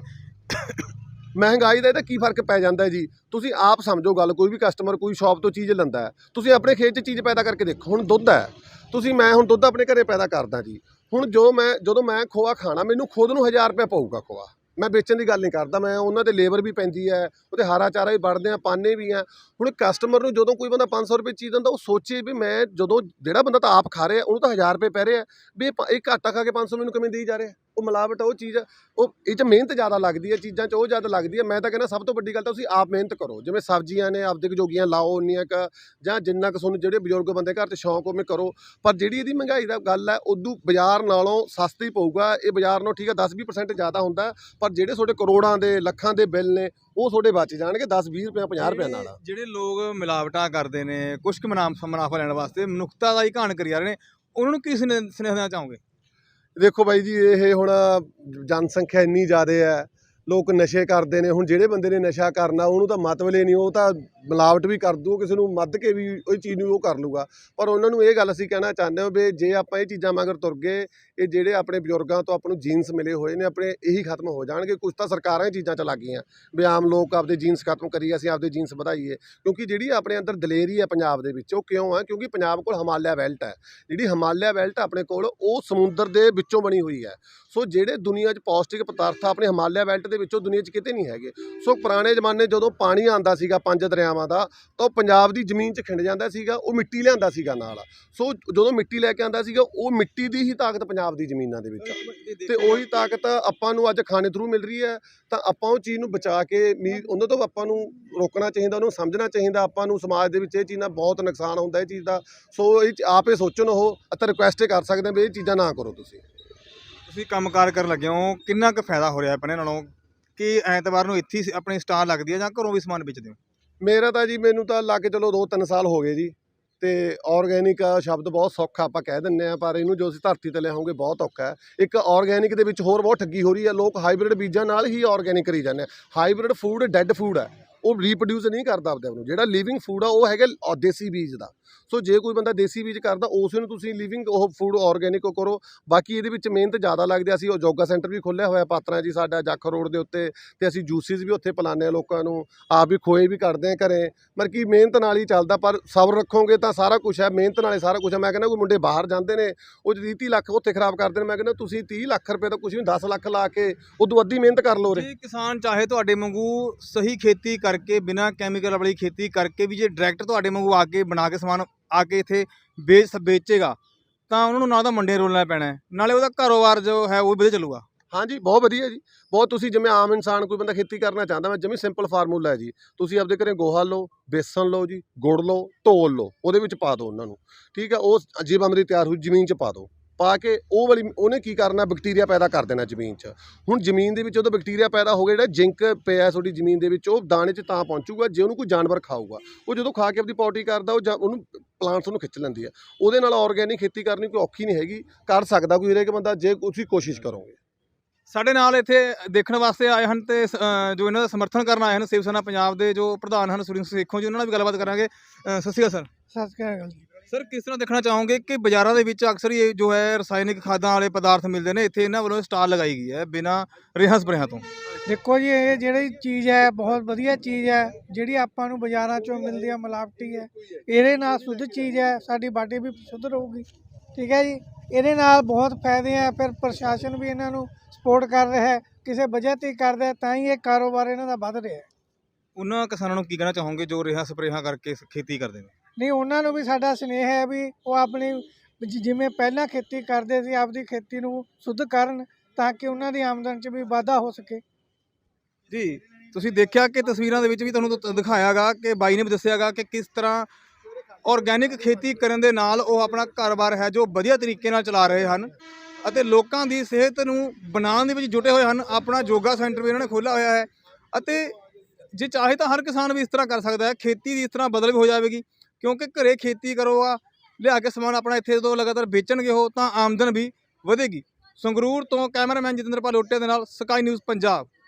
S4: ਮਹਿੰਗਾਈ ਦਾ ਇਹਦਾ ਕੀ ਫ਼ਰਕ ਪੈ ਜਾਂਦਾ ਜੀ? ਤੁਸੀਂ ਆਪ ਸਮਝੋ ਗੱਲ, ਕੋਈ ਵੀ ਕਸਟਮਰ ਕੋਈ ਸ਼ਾਪ ਤੋਂ ਚੀਜ਼ ਲੈਂਦਾ ਤੁਸੀਂ ਆਪਣੇ ਖੇਤ 'ਚ ਚੀਜ਼ ਪੈਦਾ ਕਰਕੇ ਦੇਖੋ, ਹੁਣ ਦੁੱਧ ਹੈ। ਤੁਸੀਂ, ਮੈਂ ਹੁਣ ਦੁੱਧ ਆਪਣੇ ਘਰੇ ਪੈਦਾ ਕਰਦਾ ਜੀ। ਹੁਣ ਜੋ ਮੈਂ, ਜਦੋਂ ਮੈਂ ਖੋਆ ਖਾਣਾ, ਮੈਨੂੰ ਖੁਦ ਨੂੰ 1000 ਰੁਪਏ ਪਊਗਾ ਖੋਆ। ਮੈਂ ਵੇਚਣ ਦੀ ਗੱਲ ਨਹੀਂ ਕਰਦਾ, ਮੈਂ ਉਹਨਾਂ ਤੇ ਲੇਬਰ ਵੀ ਪੈਂਦੀ ਹੈ, ਉਹਦੇ ਹਾਰਾ ਚਾਰਾ ਵੀ ਵੜਦੇ ਆ ਪਾਨੇ ਵੀ ਆ ਹੁਣ ਕਸਟਮਰ ਨੂੰ ਜਦੋਂ ਕੋਈ ਬੰਦਾ 500 ਰੁਪਏ ਚੀਜ਼ ਦਿੰਦਾ, ਉਹ ਸੋਚੇ ਵੀ ਮੈਂ ਜਦੋਂ ਜਿਹੜਾ ਬੰਦਾ ਤਾਂ ਆਪ ਖਾ ਰਿਹਾ, ਉਹਨੂੰ ਤਾਂ 1000 ਰੁਪਏ ਪੈ ਰਿਹਾ ਵੀ ਇਹ ਇਹ ਘਾਟਾ ਖਾ ਕੇ 500 ਮੈਨੂੰ ਕਿਵੇਂ ਦੇਈ ਜਾ ਰਿਹਾ? ਉਹ ਮਿਲਾਵਟ ਉਹ ਚੀਜ਼ ਉਹ ਇਹ 'ਚ ਮਿਹਨਤ ਜ਼ਿਆਦਾ ਲੱਗਦੀ ਹੈ ਚੀਜ਼ਾਂ 'ਚ ਉਹ ਜ਼ਿਆਦਾ ਲੱਗਦੀ ਹੈ ਮੈਂ ਤਾਂ ਕਹਿੰਦਾ ਸਭ ਤੋਂ ਵੱਡੀ ਗੱਲ ਤਾਂ ਤੁਸੀਂ ਆਪ ਮਿਹਨਤ ਕਰੋ। ਜਿਵੇਂ ਸਬਜ਼ੀਆਂ ਨੇ ਆਪਦੇ ਜੋਗੀਆਂ ਲਾਓ ਉਨੀਆਂ ਕ ਜਾਂ ਜਿੰਨਾ ਕੁ ਤੁਹਾਨੂੰ ਜਿਹੜੇ ਬਜ਼ੁਰਗ ਬੰਦੇ ਘਰ 'ਚ ਸ਼ੌਂਕ ਉਵੇਂ ਕਰੋ। ਪਰ ਜਿਹੜੀ ਇਹਦੀ ਮਹਿੰਗਾਈ ਦਾ ਗੱਲ ਹੈ ਉਦੋਂ ਬਾਜ਼ਾਰ ਨਾਲੋਂ ਸਸਤੀ ਪਊਗਾ ਇਹ ਬਾਜ਼ਾਰ ਨਾਲੋਂ ਠੀਕ ਹੈ 10-20% ਜ਼ਿਆਦਾ ਹੁੰਦਾ। ਪਰ ਜਿਹੜੇ ਤੁਹਾਡੇ ਕਰੋੜਾਂ ਦੇ ਲੱਖਾਂ ਦੇ ਬਿੱਲ ਨੇ ਉਹ ਤੁਹਾਡੇ ਬਚ ਜਾਣਗੇ 10-20 ਰੁਪਏ 50 ਰੁਪਏ ਨਾਲ।
S1: ਜਿਹੜੇ- ਲੋਕ ਮਿਲਾਵਟਾਂ ਕਰਦੇ ਨੇ ਕੁਝ ਕੁ ਮੁਨਾਫਾ ਲੈਣ ਵਾਸਤੇ ਮਨੁੱਖਤਾ ਦਾ ਹੀ ਘਾਣ ਕਰੀ ਜਾ ਰਹੇ ਨੇ ਉਹਨਾਂ ਨੂੰ ਕੀ ਸੁਨੇਹਾ ਦੇਣਾ ਚਾਹੋਗੇ?
S4: ਦੇਖੋ ਬਾਈ ਜੀ ਇਹ ਹੁਣ ਜਨਸੰਖਿਆ ਇੰਨੀ ਜ਼ਿਆਦਾ ਹੈ ਲੋਕ ਨਸ਼ੇ ਕਰਦੇ ਨੇ, ਹੁਣ ਜਿਹੜੇ ਬੰਦੇ ਨੇ ਨਸ਼ਾ ਕਰਨਾ, ਉਹਨੂੰ ਤਾਂ ਮਤਵਲੇ ਨਹੀਂ, ਉਹ ਤਾਂ ਮਿਲਾਵਟ ਵੀ ਕਰ ਦੂ, ਕਿਸੇ ਨੂੰ ਮੱਧ ਕੇ ਵੀ ਉਹ ਚੀਜ਼ ਨੂੰ ਉਹ ਕਰ ਲੂਗਾ। ਪਰ ਉਹਨਾਂ ਨੂੰ ਇਹ ਗੱਲ ਅਸੀਂ ਕਹਿਣਾ ਚਾਹੁੰਦੇ ਹਾਂ ਵੀ ਜੇ ਆਪਾਂ ਇਹ ਚੀਜ਼ਾਂ ਮਗਰ ਤੁਰ ਗਏ, ਇਹ ਜਿਹੜੇ ਆਪਣੇ ਬਜ਼ੁਰਗਾਂ ਤੋਂ ਆਪਾਂ ਨੂੰ ਜੀਨਸ ਮਿਲੇ ਹੋਏ ਨੇ, ਆਪਣੇ ਇਹੀ ਖਤਮ ਹੋ ਜਾਣਗੇ। ਕੁਝ ਤਾਂ ਸਰਕਾਰਾਂ ਇਹ ਚੀਜ਼ਾਂ ਚਲਾ ਗਈਆਂ ਵੀ ਆਮ ਲੋਕ ਆਪਦੇ ਜੀਨਸ ਖਤਮ ਕਰੀਏ, ਅਸੀਂ ਆਪਦੇ ਜੀਨਸ ਵਧਾਈਏ। ਕਿਉਂਕਿ ਜਿਹੜੀ ਆਪਣੇ ਅੰਦਰ ਦਲੇਰੀ ਹੈ ਪੰਜਾਬ ਦੇ ਵਿੱਚ, ਉਹ ਕਿਉਂ ਹੈ ਕਿਉਂਕਿ ਪੰਜਾਬ ਕੋਲ ਹਿਮਾਲਿਆ ਬੈਲਟ ਹੈ। ਜਿਹੜੀ ਹਿਮਾਲਿਆ ਬੈਲਟ ਆਪਣੇ ਕੋਲ, ਉਹ ਸਮੁੰਦਰ ਦੇ ਵਿੱਚੋਂ ਬਣੀ ਹੋਈ ਹੈ। ਸੋ ਜਿਹੜੇ ਦੁਨੀਆ 'ਚ ਪੌਸ਼ਟਿਕ ਪਦਾਰਥ ਆਪਣੇ ਹਿਮਾਲਿਆ ਬੈਲਟ ਦੇ ਵਿੱਚੋਂ ਦੁਨੀਆ 'ਚ ਕਿਤੇ ਨਹੀਂ ਹੈਗੇ। ਸੋ ਪੁਰਾਣੇ ਜ਼ਮਾਨੇ ਜਦੋਂ ਪਾਣੀ ਆਂਦਾ ਸੀਗਾ ਪੰਜ ਦਰਿਆਵਾਂ ਦਾ ਤਾਂ ਉਹ ਪੰਜਾਬ ਦੀ ਜ਼ਮੀਨ 'ਚ ਖਿੰਡ ਜਾਂਦਾ ਸੀਗਾ ਉਹ ਮਿੱਟੀ ਲਿਆਂਦਾ ਸੀਗਾ ਨਾਲ। ਸੋ ਜਦੋਂ ਮਿੱਟੀ ਲੈ ਕੇ ਆਂਦਾ ਸੀਗਾ ਉਹ ਮਿੱਟੀ ਦੀ ਹੀ ਤਾਕਤ ਪੰਜਾਬ ਦੀ ਜ਼ਮੀਨਾਂ ਦੇ ਵਿੱਚ। ਤੇ ਉਹੀ ਤਾਕਤ ਆਪਾਂ ਨੂੰ ਅੱਜ ਖਾਣੇ ਥਰੂ ਮਿਲ ਰਹੀ ਹੈ ਤਾਂ ਆਪਾਂ ਉਹ ਚੀਜ਼ ਨੂੰ ਬਚਾ ਕੇ ਉਹਨਾਂ ਤੋਂ ਆਪਾਂ ਨੂੰ ਰੋਕਣਾ ਚਾਹੀਦਾ ਉਹਨੂੰ ਸਮਝਣਾ ਚਾਹੀਦਾ ਆਪਾਂ ਨੂੰ ਸਮਾਜ ਦੇ ਵਿੱਚ ਇਹ ਚੀਜ਼ ਨਾਲ ਬਹੁਤ ਨੁਕਸਾਨ ਹੁੰਦਾ ਇਹ ਚੀਜ਼ ਦਾ। ਸੋ ਇਹ ਆਪੇ ਸੋਚਣ ਉਹ ਅਤੇ ਰਿਕੁਐਸਟ ਕਰ ਸਕਦੇ ਆ ਵੀ ਇਹ ਚੀਜ਼ਾਂ ਨਾ ਕਰੋ ਤੁਸੀਂ।
S1: ਤੁਸੀਂ ਕੰਮਕਾਰ ਕਰਨ ਲੱਗੇ ਹੋ ਕਿੰਨਾ ਕੁ ਫਾਇਦਾ ਹੋ ਰਿਹਾ ਆਪਣੇ ਨਾਲੋਂ? ਕਿ ਐਤਵਾਰ ਨੂੰ ਇੱਥੇ ਹੀ ਆਪਣੀ ਸਟਾਲ ਲੱਗਦੀ ਹੈ ਜਾਂ ਘਰੋਂ ਵੀ ਸਮਾਨ ਵੇਚਦੇ ਹੋ?
S4: ਮੇਰਾ ਤਾਂ ਜੀ, ਮੈਨੂੰ ਤਾਂ ਲਾ ਕੇ ਚਲੋ 2-3 ਸਾਲ ਹੋ ਗਏ ਜੀ। ਤੇ ਆਰਗੇਨਿਕ ਸ਼ਬਦ ਬਹੁਤ ਸੌਖਾ ਆਪਾਂ ਕਹਿ ਦਿੰਨੇ ਆ ਪਰ ਇਹਨੂੰ ਜੋ ਅਸੀਂ ਧਰਤੀ ਤੇ ਲਿਆਉਂਗੇ ਬਹੁਤ ਔਖਾ ਹੈ। ਇੱਕ ਆਰਗੇਨਿਕ ਦੇ ਵਿੱਚ ਹੋਰ ਬਹੁਤ ਠੱਗੀ ਹੋ ਰਹੀ ਹੈ, ਲੋਕ ਹਾਈਬ੍ਰਿਡ ਬੀਜਾਂ ਨਾਲ ਹੀ ਆਰਗੇਨਿਕ ਕਰੀ ਜਾਂਦੇ ਆ। ਹਾਈਬ੍ਰਿਡ ਫੂਡ ਡੈੱਡ ਫੂਡ ਹੈ, ਉਹ ਰੀਪਰੋਡਿਊਸ ਨਹੀਂ ਕਰਦਾ ਆਪਦੇ ਆਪ ਨੂੰ। ਜਿਹੜਾ ਲਿਵਿੰਗ ਫੂਡ ਆ, ਉਹ ਹੈਗਾ ਦੇਸੀ ਬੀਜ ਦਾ। ਸੋ ਜੇ ਕੋਈ ਬੰਦਾ ਦੇਸੀ ਬੀਜ ਕਰਦਾ, ਉਸ ਨੂੰ ਤੁਸੀਂ ਲਿਵਿੰਗ ਉਹ ਫੂਡ ਆਰਗੇਨਿਕ ਕਰੋ। ਬਾਕੀ ਇਹਦੇ ਵਿੱਚ ਮਿਹਨਤ ਜ਼ਿਆਦਾ ਲੱਗਦੀ ਆ। ਅਸੀਂ ਉਹ ਯੋਗਾ ਸੈਂਟਰ ਵੀ ਖੋਲ੍ਹਿਆ ਹੋਇਆ ਪਾਤਰਾ ਜੀ ਸਾਡਾ ਜੱਖ ਰੋਡ ਦੇ ਉੱਤੇ, ਤੇ ਅਸੀਂ ਜੂਸਿਸ ਵੀ ਉੱਥੇ ਪਿਲਾਉਂਦੇ ਆ ਲੋਕਾਂ ਨੂੰ। ਆਪ ਵੀ ਖੋਏ ਵੀ ਕਰਦੇ ਆ ਘਰੇ। ਮਤਲਬ ਕਿ ਮਿਹਨਤ ਨਾਲ ਹੀ ਚੱਲਦਾ, ਪਰ ਸਬਰ ਰੱਖੋਗੇ ਤਾਂ ਸਾਰਾ ਕੁਝ ਹੈ, ਮਿਹਨਤ ਨਾਲ ਹੀ ਸਾਰਾ ਕੁਝ ਹੈ। ਮੈਂ ਕਹਿੰਦਾ ਕੋਈ ਮੁੰਡੇ ਬਾਹਰ ਜਾਂਦੇ ਨੇ, ਉਹ ਜਿਹੜੀ 30 ਲੱਖ ਉੱਥੇ ਖਰਾਬ ਕਰਦੇ ਨੇ, ਮੈਂ ਕਹਿੰਦਾ ਤੁਸੀਂ 30 ਲੱਖ ਰੁਪਏ ਤਾਂ ਕੁਝ ਨਹੀਂ 10 ਲੱਖ ਲਾ ਕੇ ਉਦੋਂ ਅੱਧੀ ਮਿਹਨਤ ਕਰ ਲਓ ਰੇ
S1: ਕਿਸਾਨ ਚਾਹੇ ਤੁਹਾਡੇ ਵਾਂਗੂ ਸਹੀ ਖੇਤੀ ਕਰਕੇ, ਬਿਨਾਂ ਕੈਮੀਕਲ ਵਾਲੀ ਖੇਤੀ ਕਰਕੇ ਵੀ ਜੇ ਡਾਇਰੈਕਟ ਤੁਹਾਡੇ ਵਾਂਗੂ ਆ ਕੇ ਬਣਾ ਕੇ ਸਮਾਨ ਆ ਕੇ ਇੱਥੇ ਵੇਚ ਵੇਚੇਗਾ, ਤਾਂ ਉਹਨਾਂ ਨੂੰ ਨਾ ਤਾਂ ਮੰਡੀਆਂ ਰੋਲਣਾ ਪੈਣਾ ਨਾਲੇ ਉਹਦਾ ਕਾਰੋਬਾਰ ਜੋ ਹੈ ਉਹ ਵਧੀਆ ਚੱਲੂਗਾ।
S4: ਹਾਂਜੀ, ਬਹੁਤ ਵਧੀਆ ਜੀ। ਬਹੁਤ ਤੁਸੀਂ ਜਿਵੇਂ ਆਮ ਇਨਸਾਨ ਕੋਈ ਬੰਦਾ ਖੇਤੀ ਕਰਨਾ ਚਾਹੁੰਦਾ, ਮੈਂ ਜਿਵੇਂ ਸਿੰਪਲ ਫਾਰਮੂਲਾ ਹੈ ਜੀ। ਤੁਸੀਂ ਆਪਦੇ ਘਰੇ ਗੋਹਾ ਲਓ, ਬੇਸਨ ਲਓ ਜੀ, ਗੁੜ ਲਓ ਢੋਲ ਲਓ, ਉਹਦੇ ਵਿੱਚ ਪਾ ਦਿਓ ਉਹਨਾਂ ਨੂੰ। ਠੀਕ ਹੈ, ਉਹ ਜੀਵ ਅੰਮ੍ਰਿਤ ਤਿਆਰ ਹੋਈ ਜ਼ਮੀਨ 'ਚ ਪਾ ਦਿਓ। ਪਾ ਕੇ ਉਹ ਵਾਲੀ ਉਹਨੇ ਕੀ ਕਰਨਾ ਬੈਕਟੀਰੀਆ ਪੈਦਾ ਕਰ ਦੇਣਾ ਜ਼ਮੀਨ 'ਚ। ਹੁਣ ਜ਼ਮੀਨ ਦੇ ਵਿੱਚ ਜਦੋਂ ਬੈਕਟੀਰੀਆ ਪੈਦਾ ਹੋ ਗਿਆ ਜਿਹੜਾ ਜਿੰਕ ਪਿਆ ਤੁਹਾਡੀ ਜ਼ਮੀਨ ਦੇ ਵਿੱਚ ਉਹ ਦਾਣੇ 'ਚ ਤਾਂ ਪਹੁੰਚੂਗਾ ਜੇ ਉਹਨੂੰ ਕੋਈ ਜਾਨਵਰ ਖਾਊਗਾ। ਉਹ ਜਦੋਂ ਖਾ ਕੇ ਆਪਣੀ ਪੌਟੀ ਕਰਦਾ ਉਹ ਜਾਂ- ਉਹਨੂੰ ਪਲਾਂਟਸ ਉਹਨੂੰ ਖਿੱਚ ਲੈਂਦੀ ਹੈ। ਉਹਦੇ ਨਾਲ ਆਰਗੇਨਿਕ ਖੇਤੀ ਕਰਨੀ ਕੋਈ ਔਖੀ ਨਹੀਂ ਹੈਗੀ ਕਰ ਸਕਦਾ ਕੋਈ ਹਰੇਕ ਬੰਦਾ ਜੇ ਤੁਸੀਂ ਕੋਸ਼ਿਸ਼ ਕਰੋਗੇ।
S1: ਸਾਡੇ ਨਾਲ ਇੱਥੇ ਦੇਖਣ ਵਾਸਤੇ ਆਏ ਹਨ ਤੇ ਜੋ ਇਹਨਾਂ ਦਾ ਸਮਰਥਨ ਕਰਨ ਆਏ ਹਨ ਸ਼ਿਵ ਸੈਨਾ ਪੰਜਾਬ ਦੇ ਜੋ ਪ੍ਰਧਾਨ ਹਨ ਸੁਰਿੰਦਰ ਸੇਖੋਂ ਜੀ ਉਹਨਾਂ ਨਾਲ ਵੀ ਗੱਲਬਾਤ ਕਰਾਂਗੇ। ਸਤਿ ਸ਼੍ਰੀ ਅਕਾਲ ਸਰ।
S5: ਸਤਿ ਸ਼੍ਰੀ ਅਕਾਲ ਜੀ।
S1: ਸਰ ਕਿਸ ਤਰ੍ਹਾਂ ਦੇਖਣਾ ਚਾਹੋਗੇ ਕਿ ਬਾਜ਼ਾਰਾਂ ਦੇ ਵਿੱਚ ਅਕਸਰ ਇਹ ਜੋ ਹੈ ਰਸਾਇਣਿਕ ਖਾਦਾਂ ਵਾਲੇ ਪਦਾਰਥ ਮਿਲਦੇ ਨੇ ਇੱਥੇ ਇਹਨਾਂ ਵੱਲੋਂ ਸਟਾਲ ਲਗਾਈ ਗਈ ਹੈ ਬਿਨਾਂ ਰੇਹਾਂ ਸਪਰੇਹਾਂ ਤੋਂ?
S5: ਦੇਖੋ ਜੀ ਇਹ ਜਿਹੜੀ ਚੀਜ਼ ਹੈ ਬਹੁਤ ਵਧੀਆ ਚੀਜ਼ ਹੈ ਜਿਹੜੀ ਆਪਾਂ ਨੂੰ ਬਾਜ਼ਾਰਾਂ ਚੋਂ ਮਿਲਦੀ ਹੈ ਮਿਲਾਵਟੀ ਹੈ ਇਹਦੇ ਨਾਲ ਸ਼ੁੱਧ ਚੀਜ਼ ਹੈ ਸਾਡੀ ਬਾਡੀ ਵੀ ਸ਼ੁੱਧ ਰਹੂਗੀ। ਠੀਕ ਹੈ ਜੀ? ਇਹਦੇ ਨਾਲ ਬਹੁਤ ਫਾਇਦੇ ਆ ਫਿਰ ਪ੍ਰਸ਼ਾਸਨ ਵੀ ਇਹਨਾਂ ਨੂੰ ਸਪੋਰਟ ਕਰ ਰਿਹਾ ਹੈ ਕਿਸੇ ਵਜ੍ਹਾ ਤੇ ਕਰਦਾ ਤਾਂ ਹੀ ਇਹ ਕਾਰੋਬਾਰ ਇਹਨਾਂ ਦਾ ਵੱਧ ਰਿਹਾ ਹੈ।
S1: ਉਹਨਾਂ ਕਿਸਾਨਾਂ ਨੂੰ ਕੀ ਕਹਿਣਾ ਚਾਹੋਗੇ ਜੋ ਰੇਹਾਂ ਸਪਰੇਹਾਂ ਕਰਕੇ ਖੇਤੀ ਕਰਦੇ ਨੇ?
S5: ਨਹੀਂ, ਉਹਨਾਂ ਨੂੰ ਵੀ ਸਾਡਾ ਸਨੇਹ ਹੈ ਵੀ ਉਹ ਆਪਣੀ ਜਿ- ਜਿਵੇਂ ਪਹਿਲਾਂ ਖੇਤੀ ਕਰਦੇ ਸੀ, ਆਪਦੀ ਖੇਤੀ ਨੂੰ ਸ਼ੁੱਧ ਕਰਨ ਤਾਂ ਕਿ ਉਹਨਾਂ ਦੀ ਆਮਦਨ 'ਚ ਵੀ ਵਾਧਾ ਹੋ ਸਕੇ।
S1: ਜੀ, ਤੁਸੀਂ ਦੇਖਿਆ ਕਿ ਤਸਵੀਰਾਂ ਦੇ ਵਿੱਚ ਵੀ ਤੁਹਾਨੂੰ ਦ- ਦਿਖਾਇਆਗਾ ਕਿ ਬਾਈ ਨੇ ਵੀ ਦੱਸਿਆਗਾ ਕਿ ਕਿਸ ਤਰ੍ਹਾਂ ਆਰਗੈਨਿਕ ਖੇਤੀ ਕਰਨ ਦੇ ਨਾਲ ਉਹ ਆਪਣਾ ਕਾਰੋਬਾਰ ਹੈ ਜੋ ਵਧੀਆ ਤਰੀਕੇ ਨਾਲ ਚਲਾ ਰਹੇ ਹਨ ਅਤੇ ਲੋਕਾਂ ਦੀ ਸਿਹਤ ਨੂੰ ਬਣਾਉਣ ਦੇ ਵਿੱਚ ਜੁਟੇ ਹੋਏ ਹਨ। ਆਪਣਾ ਯੋਗਾ ਸੈਂਟਰ ਵੀ ਇਹਨਾਂ ਨੇ ਖੋਲ੍ਹਿਆ ਹੋਇਆ ਹੈ ਅਤੇ ਜੇ ਚਾਹੇ ਤਾਂ ਹਰ ਕਿਸਾਨ ਵੀ ਇਸ ਤਰ੍ਹਾਂ ਕਰ ਸਕਦਾ ਹੈ। ਖੇਤੀ ਦੀ ਇਸ ਤਰ੍ਹਾਂ ਬਦਲ ਵੀ ਹੋ ਜਾਵੇਗੀ। ਕਿਉਂਕਿ ਘਰੇ ਖੇਤੀ ਕਰੋ ਆ, ਲਿਆ ਕੇ ਸਮਾਨ ਆਪਣਾ ਇੱਥੇ ਜਦੋਂ ਲਗਾਤਾਰ ਵੇਚਣਗੇ ਉਹ ਤਾਂ ਆਮਦਨ ਵੀ ਵਧੇਗੀ। ਸੰਗਰੂਰ ਤੋਂ ਕੈਮਰਾਮੈਨ ਜਤਿੰਦਰ ਪਾਲੋਟੇ ਦੇ ਨਾਲ ਸਕਾਈ ਨਿਊਜ਼ ਪੰਜਾਬ।